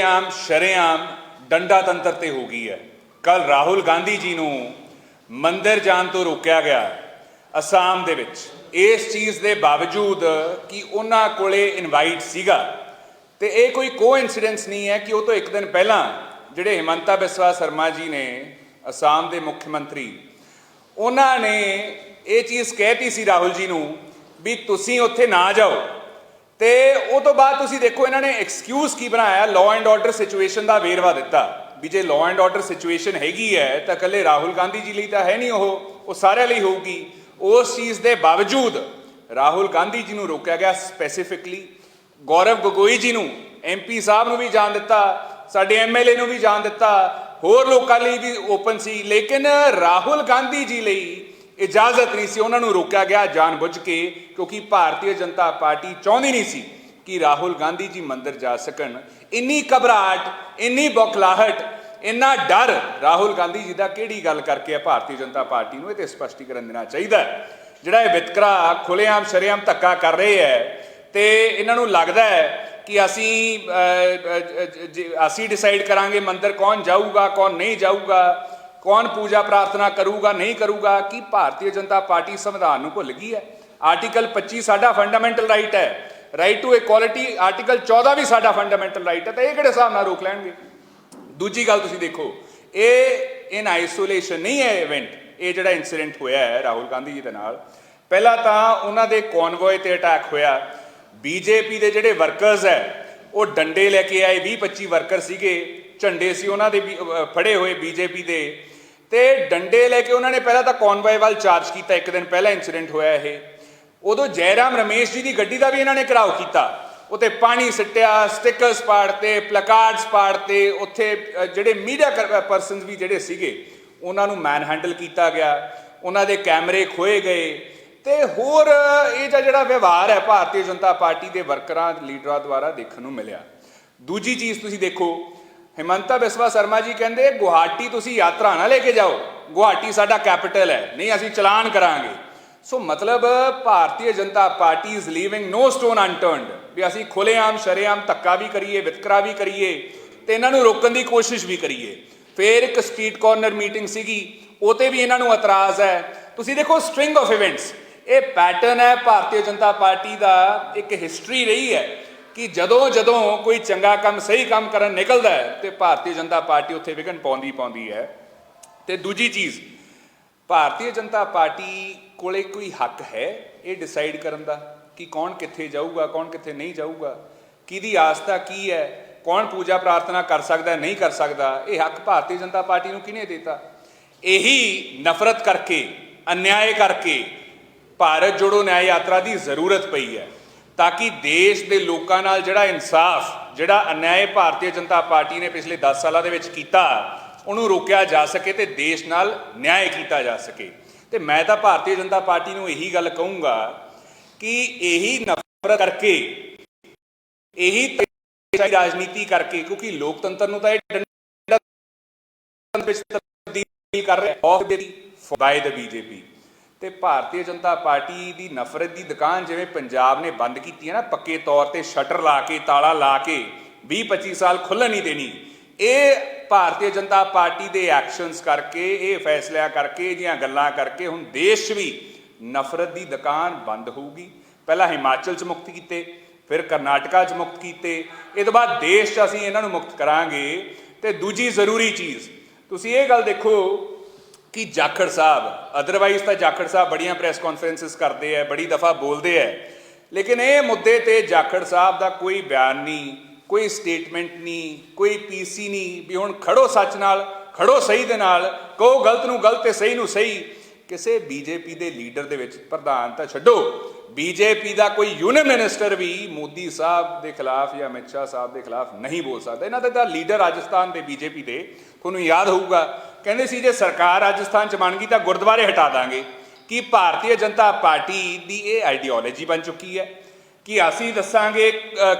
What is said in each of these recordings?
ਆਮ ਸ਼ਰੇਆਮ ਡੰਡਾ ਤੰਤਰ ਤੇ ਹੋ ਗਈ ਹੈ। ਕੱਲ ਰਾਹੁਲ ਗਾਂਧੀ ਜੀ ਨੂੰ ਮੰਦਿਰ ਜਾਣ ਤੋਂ ਰੋਕਿਆ ਗਿਆ ਅਸਾਮ ਦੇ ਵਿੱਚ। ਇਸ ਚੀਜ਼ ਦੇ ਬਾਵਜੂਦ ਕਿ ਉਹਨਾਂ ਕੋਲੇ ਇਨਵਾਈਟ ਸੀਗਾ ਤੇ ਇਹ ਕੋਈ ਕੋਇਨਸੀਡੈਂਸ ਨਹੀਂ ਹੈ ਕਿ ਉਹ ਤੋਂ ਇੱਕ ਦਿਨ ਪਹਿਲਾਂ ਜਿਹੜੇ ਹਿਮੰਤਾ ਬਿਸਵਾ ਸ਼ਰਮਾ ਜੀ ਨੇ ਅਸਾਮ ਦੇ ਮੁੱਖ ਮੰਤਰੀ, ਉਹਨਾਂ ਨੇ ਇਹ ਚੀਜ਼ ਕਹਿਤੀ ਸੀ ਰਾਹੁਲ ਜੀ ਨੂੰ ਵੀ ਤੁਸੀਂ ਉੱਥੇ ਨਾ ਜਾਓ। ਤੇ ਉਹ ਤੋਂ ਬਾਅਦ ਤੁਸੀਂ ਦੇਖੋ ਇਹਨਾਂ ਨੇ ਐਕਸਕਿਊਜ਼ ਕੀ ਬਣਾਇਆ? ਲਾਅ ਐਂਡ ਆਰਡਰ ਸਿਚੁਏਸ਼ਨ ਦਾ ਵੇਰਵਾ ਦਿੱਤਾ। ਵੀ ਜੇ ਲਾਅ ਐਂਡ ਆਰਡਰ ਸਿਚੁਏਸ਼ਨ ਹੈਗੀ ਹੈ, ਤਾਂ ਕੱਲੇ ਰਾਹੁਲ ਗਾਂਧੀ ਜੀ ਲਈ ਤਾਂ ਹੈ ਨਹੀਂ ਉਹ। ਉਹ ਸਾਰਿਆਂ ਲਈ ਹੋਊਗੀ। ਉਸ ਚੀਜ਼ ਦੇ ਬਾਵਜੂਦ ਰਾਹੁਲ ਗਾਂਧੀ ਜੀ ਨੂੰ ਰੋਕਿਆ ਗਿਆ ਸਪੈਸੀਫਿਕਲੀ ਗੌਰਵ ਗਗੋਈ ਜੀ ਨੂੰ ਐਮਪੀ ਸਾਹਿਬ ਨੂੰ ਵੀ ਜਾਣ ਦਿੱਤਾ। ਸਾਡੇ ਐਮਐਲਏ ਨੂੰ ਵੀ ਜਾਣ ਦਿੱਤਾ। ਹੋਰ ਲੋਕਾਂ ਲਈ ਵੀ ਓਪਨ ਸੀ। ਲੇਕਿਨ ਰਾਹੁਲ ਗਾਂਧੀ ਜੀ ਲਈ ਇਜਾਜ਼ਤ ਨਹੀਂ ਸੀ, ਉਹਨਾਂ ਨੂੰ ਰੋਕਿਆ ਗਿਆ ਜਾਣਬੁੱਝ ਕੇ, ਕਿਉਂਕਿ ਭਾਰਤੀ ਜਨਤਾ ਪਾਰਟੀ ਚਾਹੁੰਦੀ ਨਹੀਂ ਸੀ ਕਿ ਰਾਹੁਲ ਗਾਂਧੀ ਜੀ ਮੰਦਰ ਜਾ ਸਕਣ। ਇੰਨੀ ਘਬਰਾਹਟ, ਇੰਨੀ ਬੌਖਲਾਹਟ, ਇੰਨਾ ਡਰ ਰਾਹੁਲ ਗਾਂਧੀ ਜੀ ਦਾ ਕਿਹੜੀ ਗੱਲ ਕਰਕੇ ਹੈ ਭਾਰਤੀ ਜਨਤਾ ਪਾਰਟੀ ਨੂੰ? ਇਹ ਤੇ ਸਪਸ਼ਟੀਕਰਨ ਦੇਣਾ ਚਾਹੀਦਾ ਜਿਹੜਾ ਇਹ ਵਿਤਕਰਾ ਖੁੱਲੇਆਮ ਸ਼ਰੇਆਮ ਧੱਕਾ ਕਰ ਰਹੇ ਹੈ, ਤੇ ਇਹਨਾਂ ਨੂੰ ਲੱਗਦਾ ਹੈ ਕਿ ਅਸੀਂ ਅਸੀਂ ਡਿਸਾਈਡ ਕਰਾਂਗੇ ਮੰਦਰ ਕੌਣ ਜਾਊਗਾ, ਕੌਣ ਨਹੀਂ ਜਾਊਗਾ ਕੌਣ ਪੂਜਾ ਪ੍ਰਾਰਥਨਾ ਕਰੂਗਾ ਨਹੀਂ ਕਰੂਗਾ ਕਿ ਭਾਰਤੀ ਜਨਤਾ ਪਾਰਟੀ ਸੰਵਿਧਾਨ ਨੂੰ ਭੁੱਲ ਗਈ ਹੈ? ਆਰਟੀਕਲ 25 ਸਾਡਾ ਫੰਡਾਮੈਂਟਲ ਰਾਈਟ ਹੈ। ਰਾਈਟ ਟੂ ਇਕੁਆਲਿਟੀ ਆਰਟੀਕਲ 14 ਵੀ ਸਾਡਾ ਫੰਡਾਮੈਂਟਲ ਰਾਈਟ ਹੈ ਤਾਂ ਇਹ ਕਿਹੜੇ ਹਿਸਾਬ ਨਾਲ ਰੋਕ ਲੈਣਗੇ? ਦੂਜੀ ਗੱਲ ਤੁਸੀਂ ਦੇਖੋ ਇਹ ਇਨ ਆਈਸੋਲੇਸ਼ਨ ਨਹੀਂ ਹੈ ਇਵੈਂਟ ਇਹ ਜਿਹੜਾ ਇਨਸੀਡੈਂਟ ਹੋਇਆ ਹੈ ਰਾਹੁਲ ਗਾਂਧੀ ਜੀ ਦੇ ਨਾਲ। ਪਹਿਲਾਂ ਤਾਂ ਉਹਨਾਂ ਦੇ ਕਨਵੋਏ ਤੇ ਅਟੈਕ ਹੋਇਆ। ਬੀਜੇਪੀ ਦੇ ਜਿਹੜੇ ਵਰਕਰਸ ਹੈ ਉਹ ਡੰਡੇ ਲੈ ਕੇ ਆਏ 20 25 ਵਰਕਰ ਸੀਗੇ ਝੰਡੇ ਸੀ ਉਹਨਾਂ ਦੇ ਵੀ, ਫੜੇ ਹੋਏ ਬੀਜੇਪੀ ਦੇ। ਤੇ ਡੰਡੇ ਲੈ ਕੇ ਉਹਨਾਂ ਨੇ ਪਹਿਲਾਂ ਤਾਂ ਕਨਵੋਏ ਵੱਲ ਚਾਰਜ ਕੀਤਾ, ਇੱਕ ਦਿਨ ਪਹਿਲਾਂ ਇਨਸੀਡੈਂਟ ਹੋਇਆ ਇਹ। ਉਦੋਂ ਜੈਰਾਮ ਰਮੇਸ਼ ਜੀ ਦੀ ਗੱਡੀ ਦਾ ਵੀ ਇਹਨਾਂ ਨੇ ਘਰਾਓ ਕੀਤਾ। ਉਤੇ ਪਾਣੀ ਸਿੱਟਿਆ ਸਟickers ਪਾੜਤੇ ਪਲਕਾਰਡਸ ਪਾੜਤੇ, ਉੱਥੇ ਜਿਹੜੇ ਮੀਡੀਆ ਪਰਸਨਸ ਵੀ ਜਿਹੜੇ ਸੀਗੇ, ਉਹਨਾਂ ਨੂੰ ਮੈਨ ਹੈਂਡਲ ਕੀਤਾ ਗਿਆ। ਉਹਨਾਂ ਦੇ ਕੈਮਰੇ ਖੋਏ ਗਏ। ਤੇ ਹੋਰ ਇਹ ਜਿਹਾ ਜਿਹੜਾ ਵਿਵਹਾਰ ਹੈ, ਭਾਰਤੀ ਜਨਤਾ ਪਾਰਟੀ ਦੇ ਵਰਕਰਾਂ, ਲੀਡਰਾਂ ਦੁਆਰਾ ਦੇਖਣ ਨੂੰ ਮਿਲਿਆ। ਦੂਜੀ ਚੀਜ਼ ਤੁਸੀਂ ਦੇਖੋ ਹਿਮੰਤਾ ਬਿਸਵਾ ਸ਼ਰਮਾ ਜੀ ਕਹਿੰਦੇ, ਗੁਹਾਟੀ ਤੁਸੀਂ ਯਾਤਰਾ ਨਾ ਲੈ ਕੇ ਜਾਓ। ਗੁਹਾਟੀ ਸਾਡਾ ਕੈਪੀਟਲ ਹੈ, ਨਹੀਂ ਅਸੀਂ ਚਲਾਨ ਕਰਾਂਗੇ। ਸੋ ਮਤਲਬ Bharatiya Janata party is leaving no stone unturned ਵੀ ਅਸੀਂ ਖੁੱਲੇਆਮ ਸ਼ਰੇਆਮ ਧੱਕਾ ਵੀ ਕਰੀਏ, ਵਿਤਕਰਾ ਵੀ ਕਰੀਏ ਤੇ ਇਹਨਾਂ ਨੂੰ ਰੋਕਣ ਦੀ ਕੋਸ਼ਿਸ਼ ਵੀ ਕਰੀਏ। ਫੇਰ ਇੱਕ ਸਟਰੀਟ ਕਾਰਨਰ ਮੀਟਿੰਗ ਸੀਗੀ ਉਹ ਤੇ ਵੀ ਇਹਨਾਂ ਨੂੰ ਇਤਰਾਜ਼ ਹੈ। ਤੁਸੀਂ ਦੇਖੋ ਸਟ੍ਰਿੰਗ ਆਫ ਇਵੈਂਟਸ ਇਹ ਪੈਟਰਨ ਹੈ, ਭਾਰਤੀ ਜਨਤਾ ਪਾਰਟੀ ਦਾ ਇੱਕ ਹਿਸਟਰੀ ਰਹੀ ਹੈ। ਕਿ ਜਦੋਂ ਜਦੋਂ ਕੋਈ ਚੰਗਾ ਕੰਮ, ਸਹੀ ਕੰਮ ਕਰਨ ਨਿਕਲਦਾ ਹੈ ਤੇ ਭਾਰਤੀ ਜਨਤਾ ਪਾਰਟੀ ਉੱਥੇ ਵਿਘਨ ਪਾਉਂਦੀ ਪਾਉਂਦੀ ਹੈ। ਤੇ ਦੂਜੀ ਚੀਜ਼, ਭਾਰਤੀ ਜਨਤਾ ਪਾਰਟੀ ਕੋਲੇ ਕੋਈ ਹੱਕ ਹੈ ਇਹ ਡਿਸਾਈਡ ਕਰਨ ਦਾ ਕਿ ਕੌਣ ਕਿੱਥੇ ਜਾਊਗਾ, ਕੌਣ ਕਿੱਥੇ ਨਹੀਂ ਜਾਊਗਾ, ਕਿਹਦੀ ਆਸਥਾ ਕੀ ਹੈ, ਕੌਣ ਪੂਜਾ ਪ੍ਰਾਰਥਨਾ ਕਰ ਸਕਦਾ, ਨਹੀਂ ਕਰ ਸਕਦਾ, ਇਹ ਹੱਕ ਭਾਰਤੀ ਜਨਤਾ ਪਾਰਟੀ ਨੂੰ ਕਿਹਨੇ ਦਿੱਤਾ? ਇਹੀ ਨਫ਼ਰਤ ਕਰਕੇ, ਅਨਿਆਏ ਕਰਕੇ ਭਾਰਤ ਜੋੜੋ ਨਿਆਂ ਯਾਤਰਾ ਦੀ ਜ਼ਰੂਰਤ ਪਈ ਹੈ। ਤਾਂ ਕਿ ਦੇਸ਼ ਦੇ ਲੋਕਾਂ ਨਾਲ ਜਿਹੜਾ ਇਨਸਾਫ, ਜਿਹੜਾ ਅਨਿਆਏ ਭਾਰਤੀ ਜਨਤਾ ਪਾਰਟੀ ਨੇ ਪਿਛਲੇ 10 ਸਾਲਾਂ ਦੇ ਵਿੱਚ ਕੀਤਾ, ਉਹਨੂੰ ਰੋਕਿਆ ਜਾ ਸਕੇ ਤੇ ਦੇਸ਼ ਨਾਲ ਨਿਆਂ ਕੀਤਾ ਜਾ ਸਕੇ। ਤੇ ਮੈਂ ਤਾਂ ਭਾਰਤੀ ਜਨਤਾ ਪਾਰਟੀ ਨੂੰ ਇਹੀ ਗੱਲ ਕਹੂੰਗਾ ਕਿ ਇਹੀ ਨਫ਼ਰਤ ਕਰਕੇ, ਇਹੀ ਰਾਜਨੀਤੀ ਕਰਕੇ, ਕਿਉਂਕਿ ਲੋਕਤੰਤਰ ਨੂੰ ਤਾਂ ਇਹ ਡੰਡਾ ਵਿੱਚ ਤਬਦੀਲ ਕਰ ਰਿਹਾ। Of the by the BJP. ਤੇ ਭਾਰਤੀ ਜਨਤਾ ਪਾਰਟੀ ਦੀ ਨਫ਼ਰਤ ਦੀ ਦੁਕਾਨ ਜਿਵੇਂ ਪੰਜਾਬ ਨੇ ਬੰਦ ਕੀਤੀ ਹੈ ਨਾ, ਪੱਕੇ ਤੌਰ ਤੇ ਸ਼ਟਰ ਲਾ ਕੇ, ਤਾਲਾ ਲਾ ਕੇ 20 25 ਸਾਲ ਖੁੱਲ੍ਹਣ ਨਹੀਂ ਦੇਣੀ। ਇਹ ਭਾਰਤੀ ਜਨਤਾ ਪਾਰਟੀ ਦੇ ਐਕਸ਼ਨਸ ਕਰਕੇ, ਇਹ ਫੈਸਲਿਆਂ ਕਰਕੇ ਇਹ ਜੀਆਂ ਗੱਲਾਂ ਕਰਕੇ ਹੁਣ ਦੇਸ਼ 'ਚ ਵੀ ਨਫ਼ਰਤ ਦੀ ਦੁਕਾਨ ਬੰਦ ਹੋਊਗੀ। ਪਹਿਲਾਂ ਹਿਮਾਚਲ 'ਚ ਮੁਕਤ ਕੀਤੇ, ਫਿਰ ਕਰਨਾਟਕਾ 'ਚ ਮੁਕਤ ਕੀਤੇ, ਇਹ ਤੋਂ ਬਾਅਦ ਦੇਸ਼ 'ਚ ਅਸੀਂ ਇਹਨਾਂ ਨੂੰ ਮੁਕਤ ਕਰਾਂਗੇ। ਤੇ ਦੂਜੀ ਜ਼ਰੂਰੀ ਚੀਜ਼, ਤੁਸੀਂ ਇਹ ਗੱਲ ਦੇਖੋ ਕਿ ਜਾਖੜ ਸਾਹਿਬ ਅਦਰਵਾਈਜ਼ ਤਾਂ ਜਾਖੜ ਸਾਹਿਬ ਬੜੀਆਂ ਪ੍ਰੈਸ ਕਾਨਫਰੰਸਸ ਕਰਦੇ ਆ ਬੜੀ ਦਫਾ ਬੋਲਦੇ ਆ ਲੇਕਿਨ ਇਹ ਮੁੱਦੇ ਤੇ ਜਾਖੜ ਸਾਹਿਬ ਦਾ ਕੋਈ ਬਿਆਨ ਨਹੀਂ, ਕੋਈ ਸਟੇਟਮੈਂਟ ਨਹੀਂ, ਕੋਈ ਪੀਸੀ ਨਹੀਂ, ਵੀ ਹੁਣ ਖੜੋ ਸੱਚ ਨਾਲ, ਖੜੋ ਸਹੀ ਦੇ ਨਾਲ, ਕਹੋ ਗਲਤ ਨੂੰ ਗਲਤ ਤੇ ਸਹੀ ਨੂੰ ਸਹੀ। ਕਿਸੇ ਬੀਜੇਪੀ ਦੇ ਲੀਡਰ ਦੇ ਵਿੱਚ ਪ੍ਰਧਾਨ ਤਾਂ ਛੱਡੋ। ਬੀਜੇਪੀ ਦਾ ਕੋਈ ਯੂਨੀਅਨ ਮਿਨਿਸਟਰ ਵੀ ਮੋਦੀ ਸਾਹਿਬ ਦੇ ਖਿਲਾਫ ਜਾਂ ਅਮਿਤ ਸ਼ਾਹ ਸਾਹਿਬ ਦੇ ਖਿਲਾਫ ਨਹੀਂ ਬੋਲ ਸਕਦਾ। ਇਹਨਾਂ ਦੇ ਤਾਂ ਲੀਡਰ ਰਾਜਸਥਾਨ ਦੇ ਬੀਜੇਪੀ ਦੇ। ਤੁਹਾਨੂੰ ਯਾਦ ਹੋਊਗਾ ਕਹਿੰਦੇ ਸੀ ਜੇ ਸਰਕਾਰ ਰਾਜਸਥਾਨ ਚ ਬਣ ਗਈ ਤਾਂ ਗੁਰਦੁਆਰੇ ਹਟਾ ਦਾਂਗੇ। ਕਿ ਭਾਰਤੀ ਜਨਤਾ ਪਾਰਟੀ ਦੀ ਇਹ ਆਈਡੀਓਲੋਜੀ ਬਣ ਚੁੱਕੀ ਹੈ? ਕਿ ਅਸੀਂ ਦੱਸਾਂਗੇ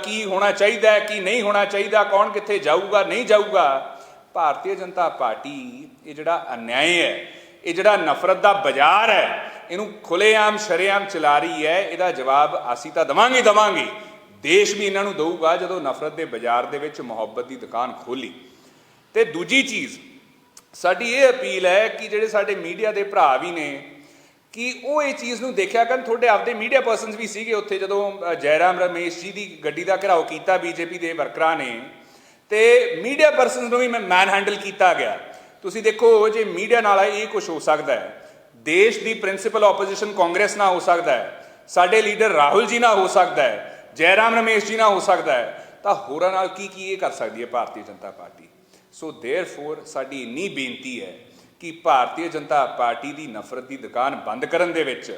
ਕੀ ਹੋਣਾ ਚਾਹੀਦਾ ਕੀ ਨਹੀਂ ਹੋਣਾ ਚਾਹੀਦਾ, ਕੌਣ ਕਿੱਥੇ ਜਾਊਗਾ, ਨਹੀਂ ਜਾਊਗਾ? ਭਾਰਤੀ ਜਨਤਾ ਪਾਰਟੀ, ਇਹ ਜਿਹੜਾ ਅਨਿਆਏ ਹੈ, ਇਹ ਜਿਹੜਾ ਨਫ਼ਰਤ ਦਾ ਬਾਜ਼ਾਰ ਹੈ, ਇਹਨੂੰ ਖੁੱਲੇਆਮ ਸ਼ਰੇਆਮ ਚਲਾ ਰਹੀ ਹੈ, ਇਹਦਾ ਜਵਾਬ ਅਸੀਂ ਤਾਂ ਦਵਾਂਗੇ ਦਵਾਂਗੇ। ਦੇਸ਼ ਵੀ ਇਹਨਾਂ ਨੂੰ ਦੇਊਗਾ ਜਦੋਂ ਨਫ਼ਰਤ ਦੇ ਬਾਜ਼ਾਰ ਦੇ ਵਿੱਚ ਮੁਹੱਬਤ ਦੀ ਦੁਕਾਨ ਖੋਲੀ ਤੇ ਦੂਜੀ ਚੀਜ਼ ਸਾਡੀ ਇਹ ਅਪੀਲ ਹੈ ਕਿ ਜਿਹੜੇ ਸਾਡੇ ਮੀਡੀਆ ਦੇ ਭਰਾ ਵੀ ਨੇ ਕਿ ਉਹ ਇਹ ਚੀਜ਼ ਨੂੰ ਦੇਖਿਆ ਕਰਨ। ਤੁਹਾਡੇ ਆਪਦੇ ਮੀਡੀਆ ਪਰਸਨਸ ਵੀ ਸੀਗੇ ਉੱਥੇ ਜਦੋਂ ਅ, ਜੈਰਾਮ ਰਮੇਸ਼ ਜੀ ਦੀ ਗੱਡੀ ਦਾ ਘਿਰਾਓ ਕੀਤਾ ਬੀਜੇਪੀ ਦੇ ਵਰਕਰਾਂ ਨੇ। ਤੇ ਮੀਡੀਆ ਪਰਸਨਸ ਨੂੰ ਵੀ ਮੈਂ ਮੈਨ ਹੈਂਡਲ ਕੀਤਾ ਗਿਆ। ਤੁਸੀਂ ਦੇਖੋ ਜੇ ਮੀਡੀਆ ਨਾਲ ਇਹ ਕੁਝ ਹੋ ਸਕਦਾ ਹੈ ਦੇਸ਼ ਦੀ ਪ੍ਰਿੰਸੀਪਲ ਆਪੋਜੀਸ਼ਨ ਕਾਂਗਰਸ ਨਾਲ ਹੋ ਸਕਦਾ ਹੈ ਸਾਡੇ ਲੀਡਰ ਰਾਹੁਲ ਜੀ ਨਾਲ ਹੋ ਸਕਦਾ ਹੈ ਜੈਰਾਮ ਰਮੇਸ਼ ਜੀ ਨਾਲ ਹੋ ਸਕਦਾ ਹੈ ਤਾਂ ਹੋਰਾਂ ਨਾਲ ਕੀ ਕੀ ਇਹ ਕਰ ਸਕਦੀ ਹੈ ਭਾਰਤੀ ਜਨਤਾ ਪਾਰਟੀ? ਸੋ देयरफॉर ਸਾਡੀ ਇੰਨੀ ਬੇਨਤੀ ਹੈ ਕਿ ਭਾਰਤੀ ਜਨਤਾ ਪਾਰਟੀ ਦੀ ਨਫ਼ਰਤ ਦੀ ਦੁਕਾਨ ਬੰਦ ਕਰਨ ਦੇ ਵਿੱਚ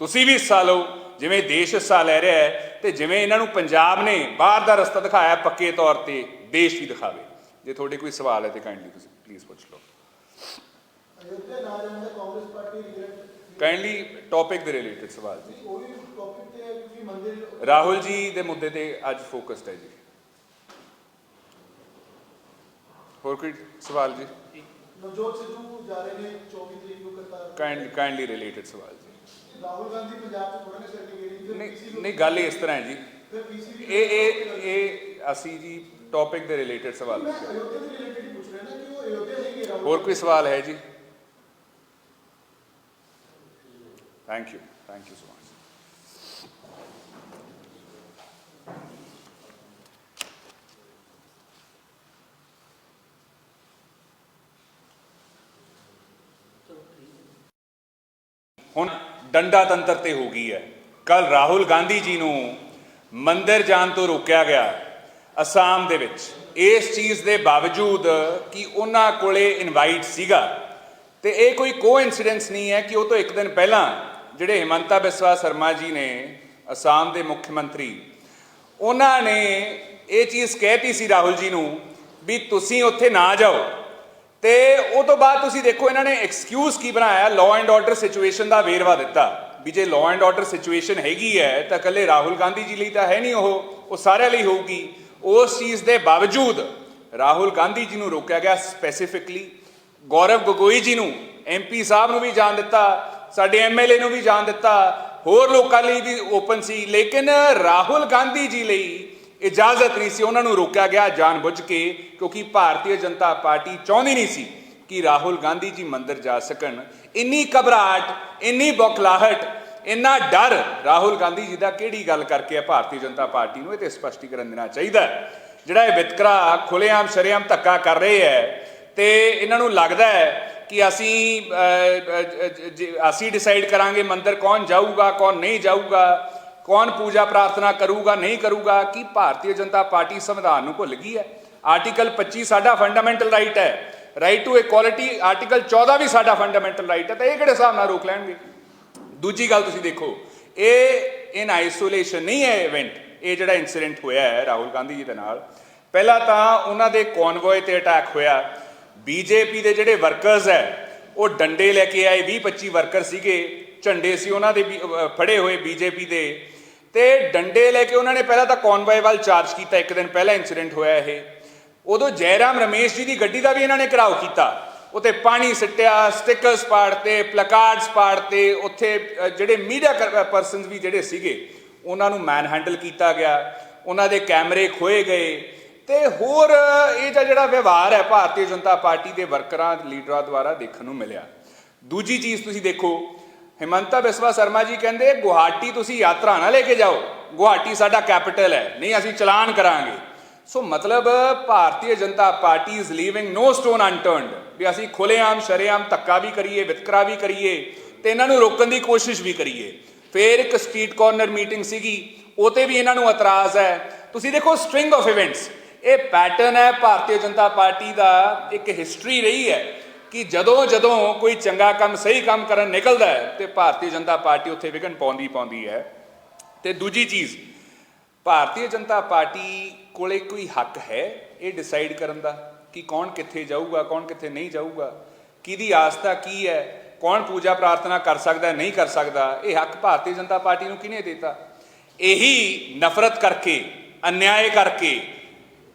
ਤੁਸੀਂ ਵੀ ਹਿੱਸਾ ਲਓ ਜਿਵੇਂ ਦੇਸ਼ ਹਿੱਸਾ ਲੈ ਰਿਹਾ ਹੈ ਤੇ ਜਿਵੇਂ ਇਹਨਾਂ ਨੂੰ ਪੰਜਾਬ ਨੇ ਬਾਹਰ ਦਾ ਰਸਤਾ ਦਿਖਾਇਆ ਪੱਕੇ ਤੌਰ ਤੇ ਦੇਸ਼ ਵੀ ਦਿਖਾਵੇ ਜੇ ਤੁਹਾਡੇ ਕੋਈ ਸਵਾਲ ਹੈ ਤੇ ਕਾਈਂਡਲੀ ਤੁਸੀਂ ਪਲੀਜ਼ ਪੁੱਛ ਲਓ ਅਯੋਧਿਆ ਨਾ ਜਾਣ ਦਾ Congress party regret kindly topic ਦੇ ਰਿਲੇਟਡ ਸਵਾਲ ਜੀ ਉਹ ਵੀ ਟੌਪਿਕ ਤੇ ਹੈ ਕਿ ਮੰਦਿਰ ਰਾਹੁਲ ਜੀ ਦੇ ਮੁੱਦੇ ਤੇ ਅੱਜ ਫੋਕਸਡ ਹੈ ਜੀ ਹੋਰ ਕੋਈ ਸਵਾਲ ਜੀ? ਨਵਜੋਤ ਸਿੱਧੂ ਜਾ ਰਹੇ ਨੇ 24 ਤਰੀਕ ਨੂੰ ਕਰਤਾਰ ਕਾਈਂਡਲੀ ਕਾਈਂਡਲੀ ਰਿਲੇਟਡ ਸਵਾਲ ਜੀ। ਰਾਹੁਲ ਗਾਂਧੀ ਪੰਜਾਬ ਚ ਥੋੜਾ ਫਿਰ ਨਹੀਂ ਨਹੀਂ ਗੱਲ ਇਸ ਤਰ੍ਹਾਂ ਹੈ ਜੀ। ਇਹ ਇਹ ਇਹ ਅਸੀਂ ਜੀ ਟੌਪਿਕ ਦੇ ਰਿਲੇਟਡ ਸਵਾਲ ਹੀ ਪੁੱਛ ਰਿਹਾ ਰਾਹੁਲ ਹੋਰ ਕੋਈ ਸਵਾਲ ਹੈ ਜੀ? Thank you thank you so much ਹੁਣ ਡੰਡਾ ਤੰਤਰ ਤੇ ਹੋ ਗਈ ਹੈ। ਕੱਲ ਰਾਹੁਲ ਗਾਂਧੀ ਜੀ ਨੂੰ ਮੰਦਿਰ ਜਾਣ ਤੋਂ ਰੋਕਿਆ ਗਿਆ ਅਸਾਮ ਦੇ ਵਿੱਚ। ਇਸ ਚੀਜ਼ ਦੇ ਬਾਵਜੂਦ ਕਿ ਉਹਨਾਂ ਕੋਲੇ ਇਨਵਾਈਟ ਸੀਗਾ, ਤੇ ਇਹ ਕੋਈ ਕੋਇਨਸੀਡੈਂਸ ਨਹੀਂ ਹੈ ਕਿ ਉਹ ਤੋਂ ਇੱਕ ਦਿਨ ਪਹਿਲਾਂ ਜਿਹੜੇ ਹਿਮੰਤਾ ਬਿਸਵਾ ਸ਼ਰਮਾ ਜੀ ਨੇ ਅਸਾਮ ਦੇ ਮੁੱਖ ਮੰਤਰੀ, ਉਹਨਾਂ ਨੇ ਇਹ ਚੀਜ਼ ਕਹਿਤੀ ਸੀ ਰਾਹੁਲ ਜੀ ਨੂੰ ਵੀ ਤੁਸੀਂ ਉੱਥੇ ਨਾ ਜਾਓ। ਤੇ ਉਹ ਤੋਂ ਬਾਅਦ ਤੁਸੀਂ ਦੇਖੋ, ਇਹਨਾਂ ਨੇ ਐਕਸਕਿਊਜ਼ ਕੀ ਬਣਾਇਆ? ਲਾਅ ਐਂਡ ਆਰਡਰ ਸਿਚੁਏਸ਼ਨ ਦਾ ਵੇਰਵਾ ਦਿੱਤਾ। ਵੀ ਜੇ ਲਾਅ ਐਂਡ ਆਰਡਰ ਸਿਚੁਏਸ਼ਨ ਹੈਗੀ ਹੈ, ਤਾਂ ਇਕੱਲੇ ਰਾਹੁਲ ਗਾਂਧੀ ਜੀ ਲਈ ਤਾਂ ਹੈ ਨਹੀਂ ਉਹ। ਉਹ ਸਾਰਿਆਂ ਲਈ ਹੋਊਗੀ। ਉਸ ਚੀਜ਼ ਦੇ ਬਾਵਜੂਦ ਰਾਹੁਲ ਗਾਂਧੀ ਜੀ ਨੂੰ ਰੋਕਿਆ ਗਿਆ ਸਪੈਸੀਫਿਕਲੀ ਗੌਰਵ ਗਗੋਈ ਜੀ ਨੂੰ ਐਮਪੀ ਸਾਹਿਬ ਨੂੰ ਵੀ ਜਾਣ ਦਿੱਤਾ। ਸਾਡੇ ਐਮਐਲਏ ਨੂੰ ਵੀ ਜਾਣ ਦਿੱਤਾ। ਹੋਰ ਲੋਕਾਂ ਲਈ ਵੀ ਓਪਨ ਸੀ। ਲੇਕਿਨ ਰਾਹੁਲ ਗਾਂਧੀ ਜੀ ਲਈ ਇਜਾਜ਼ਤ ਨਹੀਂ ਸੀ, ਉਹਨਾਂ ਨੂੰ ਰੋਕਿਆ ਗਿਆ ਜਾਣਬੁੱਝ ਕੇ, ਕਿਉਂਕਿ ਭਾਰਤੀ ਜਨਤਾ ਪਾਰਟੀ ਚਾਹੁੰਦੀ ਨਹੀਂ ਸੀ ਕਿ ਰਾਹੁਲ ਗਾਂਧੀ ਜੀ ਮੰਦਰ ਜਾ ਸਕਣ। ਇੰਨੀ ਘਬਰਾਹਟ, ਇੰਨੀ ਬੌਖਲਾਹਟ, ਇੰਨਾ ਡਰ ਰਾਹੁਲ ਗਾਂਧੀ ਜੀ ਦਾ ਕਿਹੜੀ ਗੱਲ ਕਰਕੇ ਹੈ ਭਾਰਤੀ ਜਨਤਾ ਪਾਰਟੀ ਨੂੰ? ਇਹ ਤੇ ਸਪਸ਼ਟੀਕਰਨ ਦੇਣਾ ਚਾਹੀਦਾ ਜਿਹੜਾ ਇਹ ਵਿਤਕਰਾ ਖੁੱਲੇਆਮ ਸ਼ਰੇਆਮ ਧੱਕਾ ਕਰ ਰਹੇ ਹੈ, ਤੇ ਇਹਨਾਂ ਨੂੰ ਲੱਗਦਾ ਹੈ ਕਿ ਅਸੀਂ ਅਸੀਂ ਡਿਸਾਈਡ ਕਰਾਂਗੇ ਮੰਦਰ ਕੌਣ ਜਾਊਗਾ, ਕੌਣ ਨਹੀਂ ਜਾਊਗਾ ਕੌਣ ਪੂਜਾ ਪ੍ਰਾਰਥਨਾ ਕਰੂਗਾ ਨਹੀਂ ਕਰੂਗਾ ਕਿ ਭਾਰਤੀ ਜਨਤਾ ਪਾਰਟੀ ਸੰਵਿਧਾਨ ਨੂੰ ਭੁੱਲ ਗਈ ਹੈ? ਆਰਟੀਕਲ 25 ਸਾਡਾ ਫੰਡਾਮੈਂਟਲ ਰਾਈਟ ਹੈ। ਰਾਈਟ ਟੂ ਇਕੁਆਲਿਟੀ ਆਰਟੀਕਲ 14 ਵੀ ਸਾਡਾ ਫੰਡਾਮੈਂਟਲ ਰਾਈਟ ਹੈ ਤਾਂ ਇਹ ਕਿਹੜੇ ਹਿਸਾਬ ਨਾਲ ਰੋਕ ਲੈਣਗੇ? ਦੂਜੀ ਗੱਲ ਤੁਸੀਂ ਦੇਖੋ ਇਹ ਇਨ ਆਈਸੋਲੇਸ਼ਨ ਨਹੀਂ ਹੈ ਇਵੈਂਟ ਇਹ ਜਿਹੜਾ ਇਨਸੀਡੈਂਟ ਹੋਇਆ ਹੈ ਰਾਹੁਲ ਗਾਂਧੀ ਜੀ ਦੇ ਨਾਲ ਪਹਿਲਾਂ ਤਾਂ ਉਹਨਾਂ ਦੇ ਕਨਵੋਏ ਤੇ ਅਟੈਕ ਹੋਇਆ। ਬੀਜੇਪੀ ਦੇ ਜਿਹੜੇ ਵਰਕਰਸ ਹੈ ਉਹ ਡੰਡੇ ਲੈ ਕੇ ਆਏ 20 25 ਵਰਕਰ ਸੀਗੇ ਝੰਡੇ ਸੀ ਉਹਨਾਂ ਦੇ ਵੀ, ਫੜੇ ਹੋਏ ਬੀਜੇਪੀ ਦੇ। ਤੇ ਡੰਡੇ ਲੈ ਕੇ ਉਹਨਾਂ ਨੇ ਪਹਿਲਾਂ ਤਾਂ ਕਨਵੋਏ ਵੱਲ ਚਾਰਜ ਕੀਤਾ, ਇੱਕ ਦਿਨ ਪਹਿਲਾਂ ਇਨਸੀਡੈਂਟ ਹੋਇਆ ਇਹ। ਉਦੋਂ ਜੈਰਾਮ ਰਮੇਸ਼ ਜੀ ਦੀ ਗੱਡੀ ਦਾ ਵੀ ਇਹਨਾਂ ਨੇ ਘਰਾਓ ਕੀਤਾ। ਉੱਤੇ ਪਾਣੀ ਸਿੱਟਿਆ ਸਟickers ਪਾੜਤੇ ਪਲਕਾਰਡਸ ਪਾੜਤੇ, ਉੱਥੇ ਜਿਹੜੇ ਮੀਡੀਆ ਪਰਸਨਸ ਵੀ ਜਿਹੜੇ ਸੀਗੇ, ਉਹਨਾਂ ਨੂੰ ਮੈਨ ਹੈਂਡਲ ਕੀਤਾ ਗਿਆ। ਉਹਨਾਂ ਦੇ ਕੈਮਰੇ ਖੋਏ ਗਏ। ਤੇ ਹੋਰ ਇਹ ਜਿਹਾ ਜਿਹੜਾ ਵਿਵਹਾਰ ਹੈ, ਭਾਰਤੀ ਜਨਤਾ ਪਾਰਟੀ ਦੇ ਵਰਕਰਾਂ, ਲੀਡਰਾਂ ਦੁਆਰਾ ਦੇਖਣ ਨੂੰ ਮਿਲਿਆ। ਦੂਜੀ ਚੀਜ਼ ਤੁਸੀਂ ਦੇਖੋ ਹਿਮੰਤਾ ਬਿਸਵਾ ਸ਼ਰਮਾ ਜੀ ਕਹਿੰਦੇ, ਗੁਹਾਟੀ ਤੁਸੀਂ ਯਾਤਰਾ ਨਾ ਲੈ ਕੇ ਜਾਓ। ਗੁਹਾਟੀ ਸਾਡਾ ਕੈਪੀਟਲ ਹੈ। ਨਹੀਂ, ਅਸੀਂ ਚਲਾਨ ਕਰਾਂਗੇ। ਸੋ ਮਤਲਬ Bharatiya Janata party is leaving no stone unturned ਵੀ ਅਸੀਂ ਖੁੱਲੇਆਮ ਸ਼ਰੇਆਮ ਧੱਕਾ ਵੀ ਕਰੀਏ, ਵਿਤਕਰਾ ਵੀ ਕਰੀਏ ਤੇ ਇਹਨਾਂ ਨੂੰ ਰੋਕਣ ਦੀ ਕੋਸ਼ਿਸ਼ ਵੀ ਕਰੀਏ। ਫੇਰ ਇੱਕ ਸਟਰੀਟ ਕਾਰਨਰ ਮੀਟਿੰਗ ਸੀਗੀ। ਉਹ ਤੇ ਵੀ ਇਹਨਾਂ ਨੂੰ ਇਤਰਾਜ਼ ਹੈ। ਤੁਸੀਂ ਦੇਖੋ ਸਟ੍ਰਿੰਗ ਆਫ ਇਵੈਂਟਸ ਇਹ ਪੈਟਰਨ ਹੈ। ਭਾਰਤੀ ਜਨਤਾ ਪਾਰਟੀ ਦਾ ਇੱਕ ਹਿਸਟਰੀ ਰਹੀ ਹੈ। ਕਿ ਜਦੋਂ ਜਦੋਂ ਕੋਈ ਚੰਗਾ ਕੰਮ, ਸਹੀ ਕੰਮ ਕਰਨ ਨਿਕਲਦਾ ਹੈ ਤੇ ਭਾਰਤੀ ਜਨਤਾ ਪਾਰਟੀ ਉੱਥੇ ਵਿਘਨ ਪਾਉਂਦੀ ਪਾਉਂਦੀ ਹੈ। ਤੇ ਦੂਜੀ ਚੀਜ਼, ਭਾਰਤੀ ਜਨਤਾ ਪਾਰਟੀ ਕੋਲੇ ਕੋਈ ਹੱਕ ਹੈ ਇਹ ਡਿਸਾਈਡ ਕਰਨ ਦਾ ਕਿ ਕੌਣ ਕਿੱਥੇ ਜਾਊਗਾ, ਕੌਣ ਕਿੱਥੇ ਨਹੀਂ ਜਾਊਗਾ, ਕਿਹਦੀ ਆਸਥਾ ਕੀ ਹੈ, ਕੌਣ ਪੂਜਾ ਪ੍ਰਾਰਥਨਾ ਕਰ ਸਕਦਾ ਨਹੀਂ ਕਰ ਸਕਦਾ, ਇਹ ਹੱਕ ਭਾਰਤੀ ਜਨਤਾ ਪਾਰਟੀ ਨੂੰ ਕਿਹਨੇ ਦਿੱਤਾ? ਇਹੀ ਨਫ਼ਰਤ ਕਰਕੇ, ਅਨਿਆਏ ਕਰਕੇ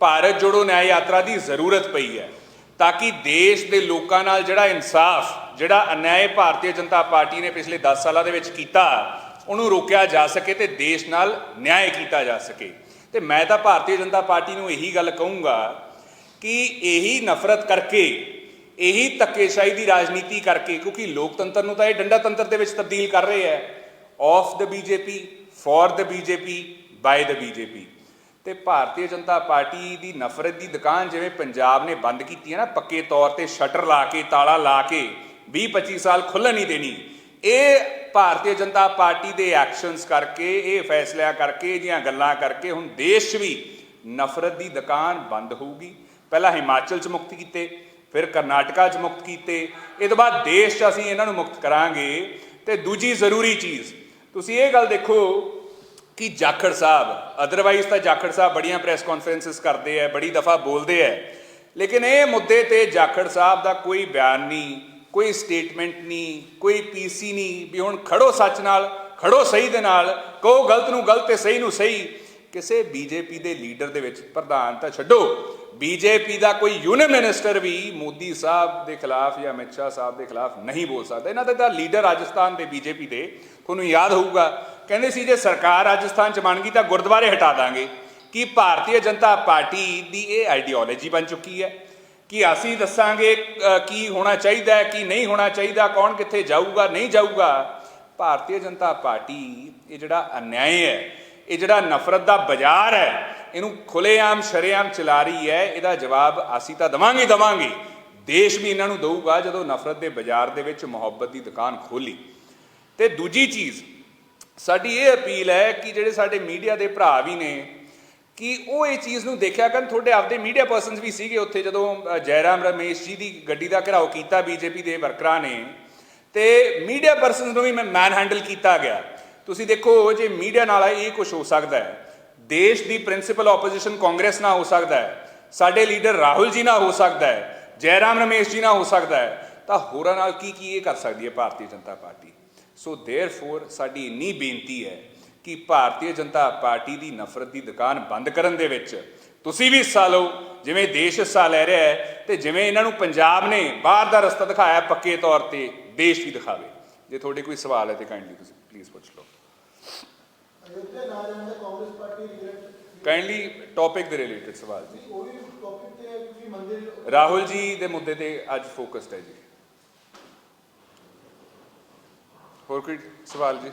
ਭਾਰਤ ਜੋੜੋ ਨਿਆਂ ਯਾਤਰਾ ਦੀ ਜ਼ਰੂਰਤ ਪਈ ਹੈ। ਤਾਂ ਕਿ ਦੇਸ਼ ਦੇ ਲੋਕਾਂ ਨਾਲ ਜਿਹੜਾ ਇਨਸਾਫ, ਜਿਹੜਾ ਅਨਿਆਏ ਭਾਰਤੀ ਜਨਤਾ ਪਾਰਟੀ ਨੇ ਪਿਛਲੇ 10 ਸਾਲਾਂ ਦੇ ਵਿੱਚ ਕੀਤਾ, ਉਹਨੂੰ ਰੋਕਿਆ ਜਾ ਸਕੇ ਤੇ ਦੇਸ਼ ਨਾਲ ਨਿਆਂ ਕੀਤਾ ਜਾ ਸਕੇ। ਤੇ ਮੈਂ ਤਾਂ ਭਾਰਤੀ ਜਨਤਾ ਪਾਰਟੀ ਨੂੰ ਇਹੀ ਗੱਲ ਕਹੂੰਗਾ ਕਿ ਇਹੀ ਨਫ਼ਰਤ ਕਰਕੇ, ਇਹੀ ਧੱਕੇਸ਼ਾਹੀ ਦੀ ਰਾਜਨੀਤੀ ਕਰਕੇ, ਕਿਉਂਕਿ ਲੋਕਤੰਤਰ ਨੂੰ ਤਾਂ ਇਹ ਡੰਡਾ ਤੰਤਰ ਦੇ ਵਿੱਚ ਤਬਦੀਲ ਕਰ ਰਹੇ ਹੈ। Of the BJP for the BJP by the BJP ਤੇ ਭਾਰਤੀ ਜਨਤਾ ਪਾਰਟੀ ਦੀ ਨਫ਼ਰਤ ਦੀ ਦੁਕਾਨ ਜਿਵੇਂ ਪੰਜਾਬ ਨੇ ਬੰਦ ਕੀਤੀ ਹੈ ਨਾ, ਪੱਕੇ ਤੌਰ ਤੇ ਸ਼ਟਰ ਲਾ ਕੇ, ਤਾਲਾ ਲਾ ਕੇ 20 25 ਸਾਲ ਖੁੱਲ੍ਹਣ ਨਹੀਂ ਦੇਣੀ। ਇਹ ਭਾਰਤੀ ਜਨਤਾ ਪਾਰਟੀ ਦੇ ਐਕਸ਼ਨਸ ਕਰਕੇ, ਇਹ ਫੈਸਲਿਆਂ ਕਰਕੇ ਇਹ ਜੀਆਂ ਗੱਲਾਂ ਕਰਕੇ ਹੁਣ ਦੇਸ਼ 'ਚ ਵੀ ਨਫ਼ਰਤ ਦੀ ਦੁਕਾਨ ਬੰਦ ਹੋਊਗੀ। ਪਹਿਲਾਂ ਹਿਮਾਚਲ 'ਚ ਮੁਕਤ ਕੀਤੇ, ਫਿਰ ਕਰਨਾਟਕਾ 'ਚ ਮੁਕਤ ਕੀਤੇ, ਇਹ ਤੋਂ ਬਾਅਦ ਦੇਸ਼ 'ਚ ਅਸੀਂ ਇਹਨਾਂ ਨੂੰ ਮੁਕਤ ਕਰਾਂਗੇ। ਤੇ ਦੂਜੀ ਜ਼ਰੂਰੀ ਚੀਜ਼, ਤੁਸੀਂ ਇਹ ਗੱਲ ਦੇਖੋ ਕਿ ਜਾਖੜ ਸਾਹਿਬ ਅਦਰਵਾਈਜ਼ ਤਾਂ ਜਾਖੜ ਸਾਹਿਬ ਬੜੀਆਂ ਪ੍ਰੈਸ ਕਾਨਫਰੰਸਸ ਕਰਦੇ ਆ ਬੜੀ ਦਫਾ ਬੋਲਦੇ ਆ ਲੇਕਿਨ ਇਹ ਮੁੱਦੇ ਤੇ ਜਾਖੜ ਸਾਹਿਬ ਦਾ ਕੋਈ ਬਿਆਨ ਨਹੀਂ, ਕੋਈ ਸਟੇਟਮੈਂਟ ਨਹੀਂ, ਕੋਈ ਪੀਸੀ ਨਹੀਂ, ਵੀ ਹੁਣ ਖੜੋ ਸੱਚ ਨਾਲ, ਖੜੋ ਸਹੀ ਦੇ ਨਾਲ, ਕਹੋ ਗਲਤ ਨੂੰ ਗਲਤ ਤੇ ਸਹੀ ਨੂੰ ਸਹੀ। ਕਿਸੇ ਬੀਜੇਪੀ ਦੇ ਲੀਡਰ ਦੇ ਵਿੱਚ ਪ੍ਰਧਾਨ ਤਾਂ ਛੱਡੋ। ਬੀਜੇਪੀ ਦਾ ਕੋਈ ਯੂਨੀਅਨ ਮਿਨਿਸਟਰ ਵੀ ਮੋਦੀ ਸਾਹਿਬ ਦੇ ਖਿਲਾਫ ਜਾਂ ਅਮਿਤ ਸ਼ਾਹ ਸਾਹਿਬ ਦੇ ਖਿਲਾਫ ਨਹੀਂ ਬੋਲ ਸਕਦਾ। ਇਹਨਾਂ ਦੇ ਤਾਂ ਲੀਡਰ ਰਾਜਸਥਾਨ ਦੇ ਬੀਜੇਪੀ ਦੇ। ਤੁਹਾਨੂੰ ਯਾਦ ਹੋਊਗਾ ਕਹਿੰਦੇ ਸੀ ਜੇ ਸਰਕਾਰ ਰਾਜਸਥਾਨ ਚ ਬਣ ਗਈ ਤਾਂ ਗੁਰਦੁਆਰੇ ਹਟਾ ਦਾਂਗੇ। ਕਿ ਭਾਰਤੀ ਜਨਤਾ ਪਾਰਟੀ ਦੀ ਇਹ ਆਈਡੀਓਲੋਜੀ ਬਣ ਚੁੱਕੀ ਹੈ? ਕਿ ਅਸੀਂ ਦੱਸਾਂਗੇ ਕੀ ਹੋਣਾ ਚਾਹੀਦਾ ਹੈ, ਕੀ ਨਹੀਂ ਹੋਣਾ ਚਾਹੀਦਾ, ਕੌਣ ਕਿੱਥੇ ਜਾਊਗਾ, ਨਹੀਂ ਜਾਊਗਾ? ਭਾਰਤੀ ਜਨਤਾ ਪਾਰਟੀ, ਇਹ ਜਿਹੜਾ ਅਨਿਆਏ ਹੈ, ਇਹ ਜਿਹੜਾ ਨਫ਼ਰਤ ਦਾ ਬਾਜ਼ਾਰ ਹੈ, ਇਹਨੂੰ ਖੁੱਲੇਆਮ ਸ਼ਰੇਆਮ ਚਲਾ ਰਹੀ ਹੈ, ਇਹਦਾ ਜਵਾਬ ਅਸੀਂ ਤਾਂ ਦਵਾਂਗੇ ਹੀ ਦਵਾਂਗੇ। ਦੇਸ਼ ਵੀ ਇਹਨਾਂ ਨੂੰ ਦਊਗਾ ਜਦੋਂ ਨਫ਼ਰਤ ਦੇ ਬਾਜ਼ਾਰ ਦੇ ਵਿੱਚ ਮੁਹੱਬਤ ਦੀ ਦੁਕਾਨ ਖੋਲੀ ਤੇ ਦੂਜੀ ਚੀਜ਼ ਸਾਡੀ ਇਹ ਅਪੀਲ ਹੈ ਕਿ ਜਿਹੜੇ ਸਾਡੇ ਮੀਡੀਆ ਦੇ ਭਰਾ ਵੀ ਨੇ ਕਿ ਉਹ ਇਹ ਚੀਜ਼ ਨੂੰ ਦੇਖਿਆ ਕਰਨ। ਤੁਹਾਡੇ ਆਪਦੇ ਮੀਡੀਆ ਪਰਸਨਸ ਵੀ ਸੀਗੇ ਉੱਥੇ ਜਦੋਂ ਅ, ਜੈਰਾਮ ਰਮੇਸ਼ ਜੀ ਦੀ ਗੱਡੀ ਦਾ ਘਿਰਾਓ ਕੀਤਾ ਬੀਜੇਪੀ ਦੇ ਵਰਕਰਾਂ ਨੇ। ਤੇ ਮੀਡੀਆ ਪਰਸਨਸ ਨੂੰ ਵੀ ਮੈਂ ਮੈਨ ਹੈਂਡਲ ਕੀਤਾ ਗਿਆ। ਤੁਸੀਂ ਦੇਖੋ ਜੇ ਮੀਡੀਆ ਨਾਲ ਇਹ ਕੁਝ ਹੋ ਸਕਦਾ ਹੈ ਦੇਸ਼ ਦੀ ਪ੍ਰਿੰਸੀਪਲ ਆਪੋਜੀਸ਼ਨ ਕਾਂਗਰਸ ਨਾਲ ਹੋ ਸਕਦਾ ਹੈ ਸਾਡੇ ਲੀਡਰ ਰਾਹੁਲ ਜੀ ਨਾਲ ਹੋ ਸਕਦਾ ਹੈ ਜੈਰਾਮ ਰਮੇਸ਼ ਜੀ ਨਾਲ ਹੋ ਸਕਦਾ ਹੈ ਤਾਂ ਹੋਰਾਂ ਨਾਲ ਕੀ ਕੀ ਇਹ ਕਰ ਸਕਦੀ ਹੈ ਭਾਰਤੀ ਜਨਤਾ ਪਾਰਟੀ? ਸੋ देयरफॉर ਸਾਡੀ ਇੰਨੀ ਬੇਨਤੀ ਹੈ ਕਿ ਭਾਰਤੀ ਜਨਤਾ ਪਾਰਟੀ ਦੀ ਨਫ਼ਰਤ ਦੀ ਦੁਕਾਨ ਬੰਦ ਕਰਨ ਦੇ ਵਿੱਚ ਤੁਸੀਂ ਵੀ ਹਿੱਸਾ ਲਓ ਜਿਵੇਂ ਦੇਸ਼ ਹਿੱਸਾ ਲੈ ਰਿਹਾ ਹੈ ਤੇ ਜਿਵੇਂ ਇਹਨਾਂ ਨੂੰ ਪੰਜਾਬ ਨੇ ਬਾਹਰ ਦਾ ਰਸਤਾ ਦਿਖਾਇਆ ਪੱਕੇ ਤੌਰ ਤੇ ਦੇਸ਼ ਵੀ ਦਿਖਾਵੇ ਜੇ ਤੁਹਾਡੇ ਕੋਈ ਸਵਾਲ ਹੈ ਤੇ ਕਾਈਂਡਲੀ ਤੁਸੀਂ ਪਲੀਜ਼ ਪੁੱਛ ਲਓ ਅਯੋਧਿਆ ਨਾ ਜਾਣ ਦਾ Congress party regret kindly topic ਦੇ ਰਿਲੇਟਡ ਸਵਾਲ ਜੀ ਉਹ ਵੀ ਟੌਪਿਕ ਤੇ ਹੈ ਕਿ ਮੰਦਿਰ ਰਾਹੁਲ ਜੀ ਦੇ ਮੁੱਦੇ ਤੇ ਅੱਜ ਫੋਕਸਡ ਹੈ ਜੀ ਹੋਰ ਕੋਈ ਸਵਾਲ ਜੀ?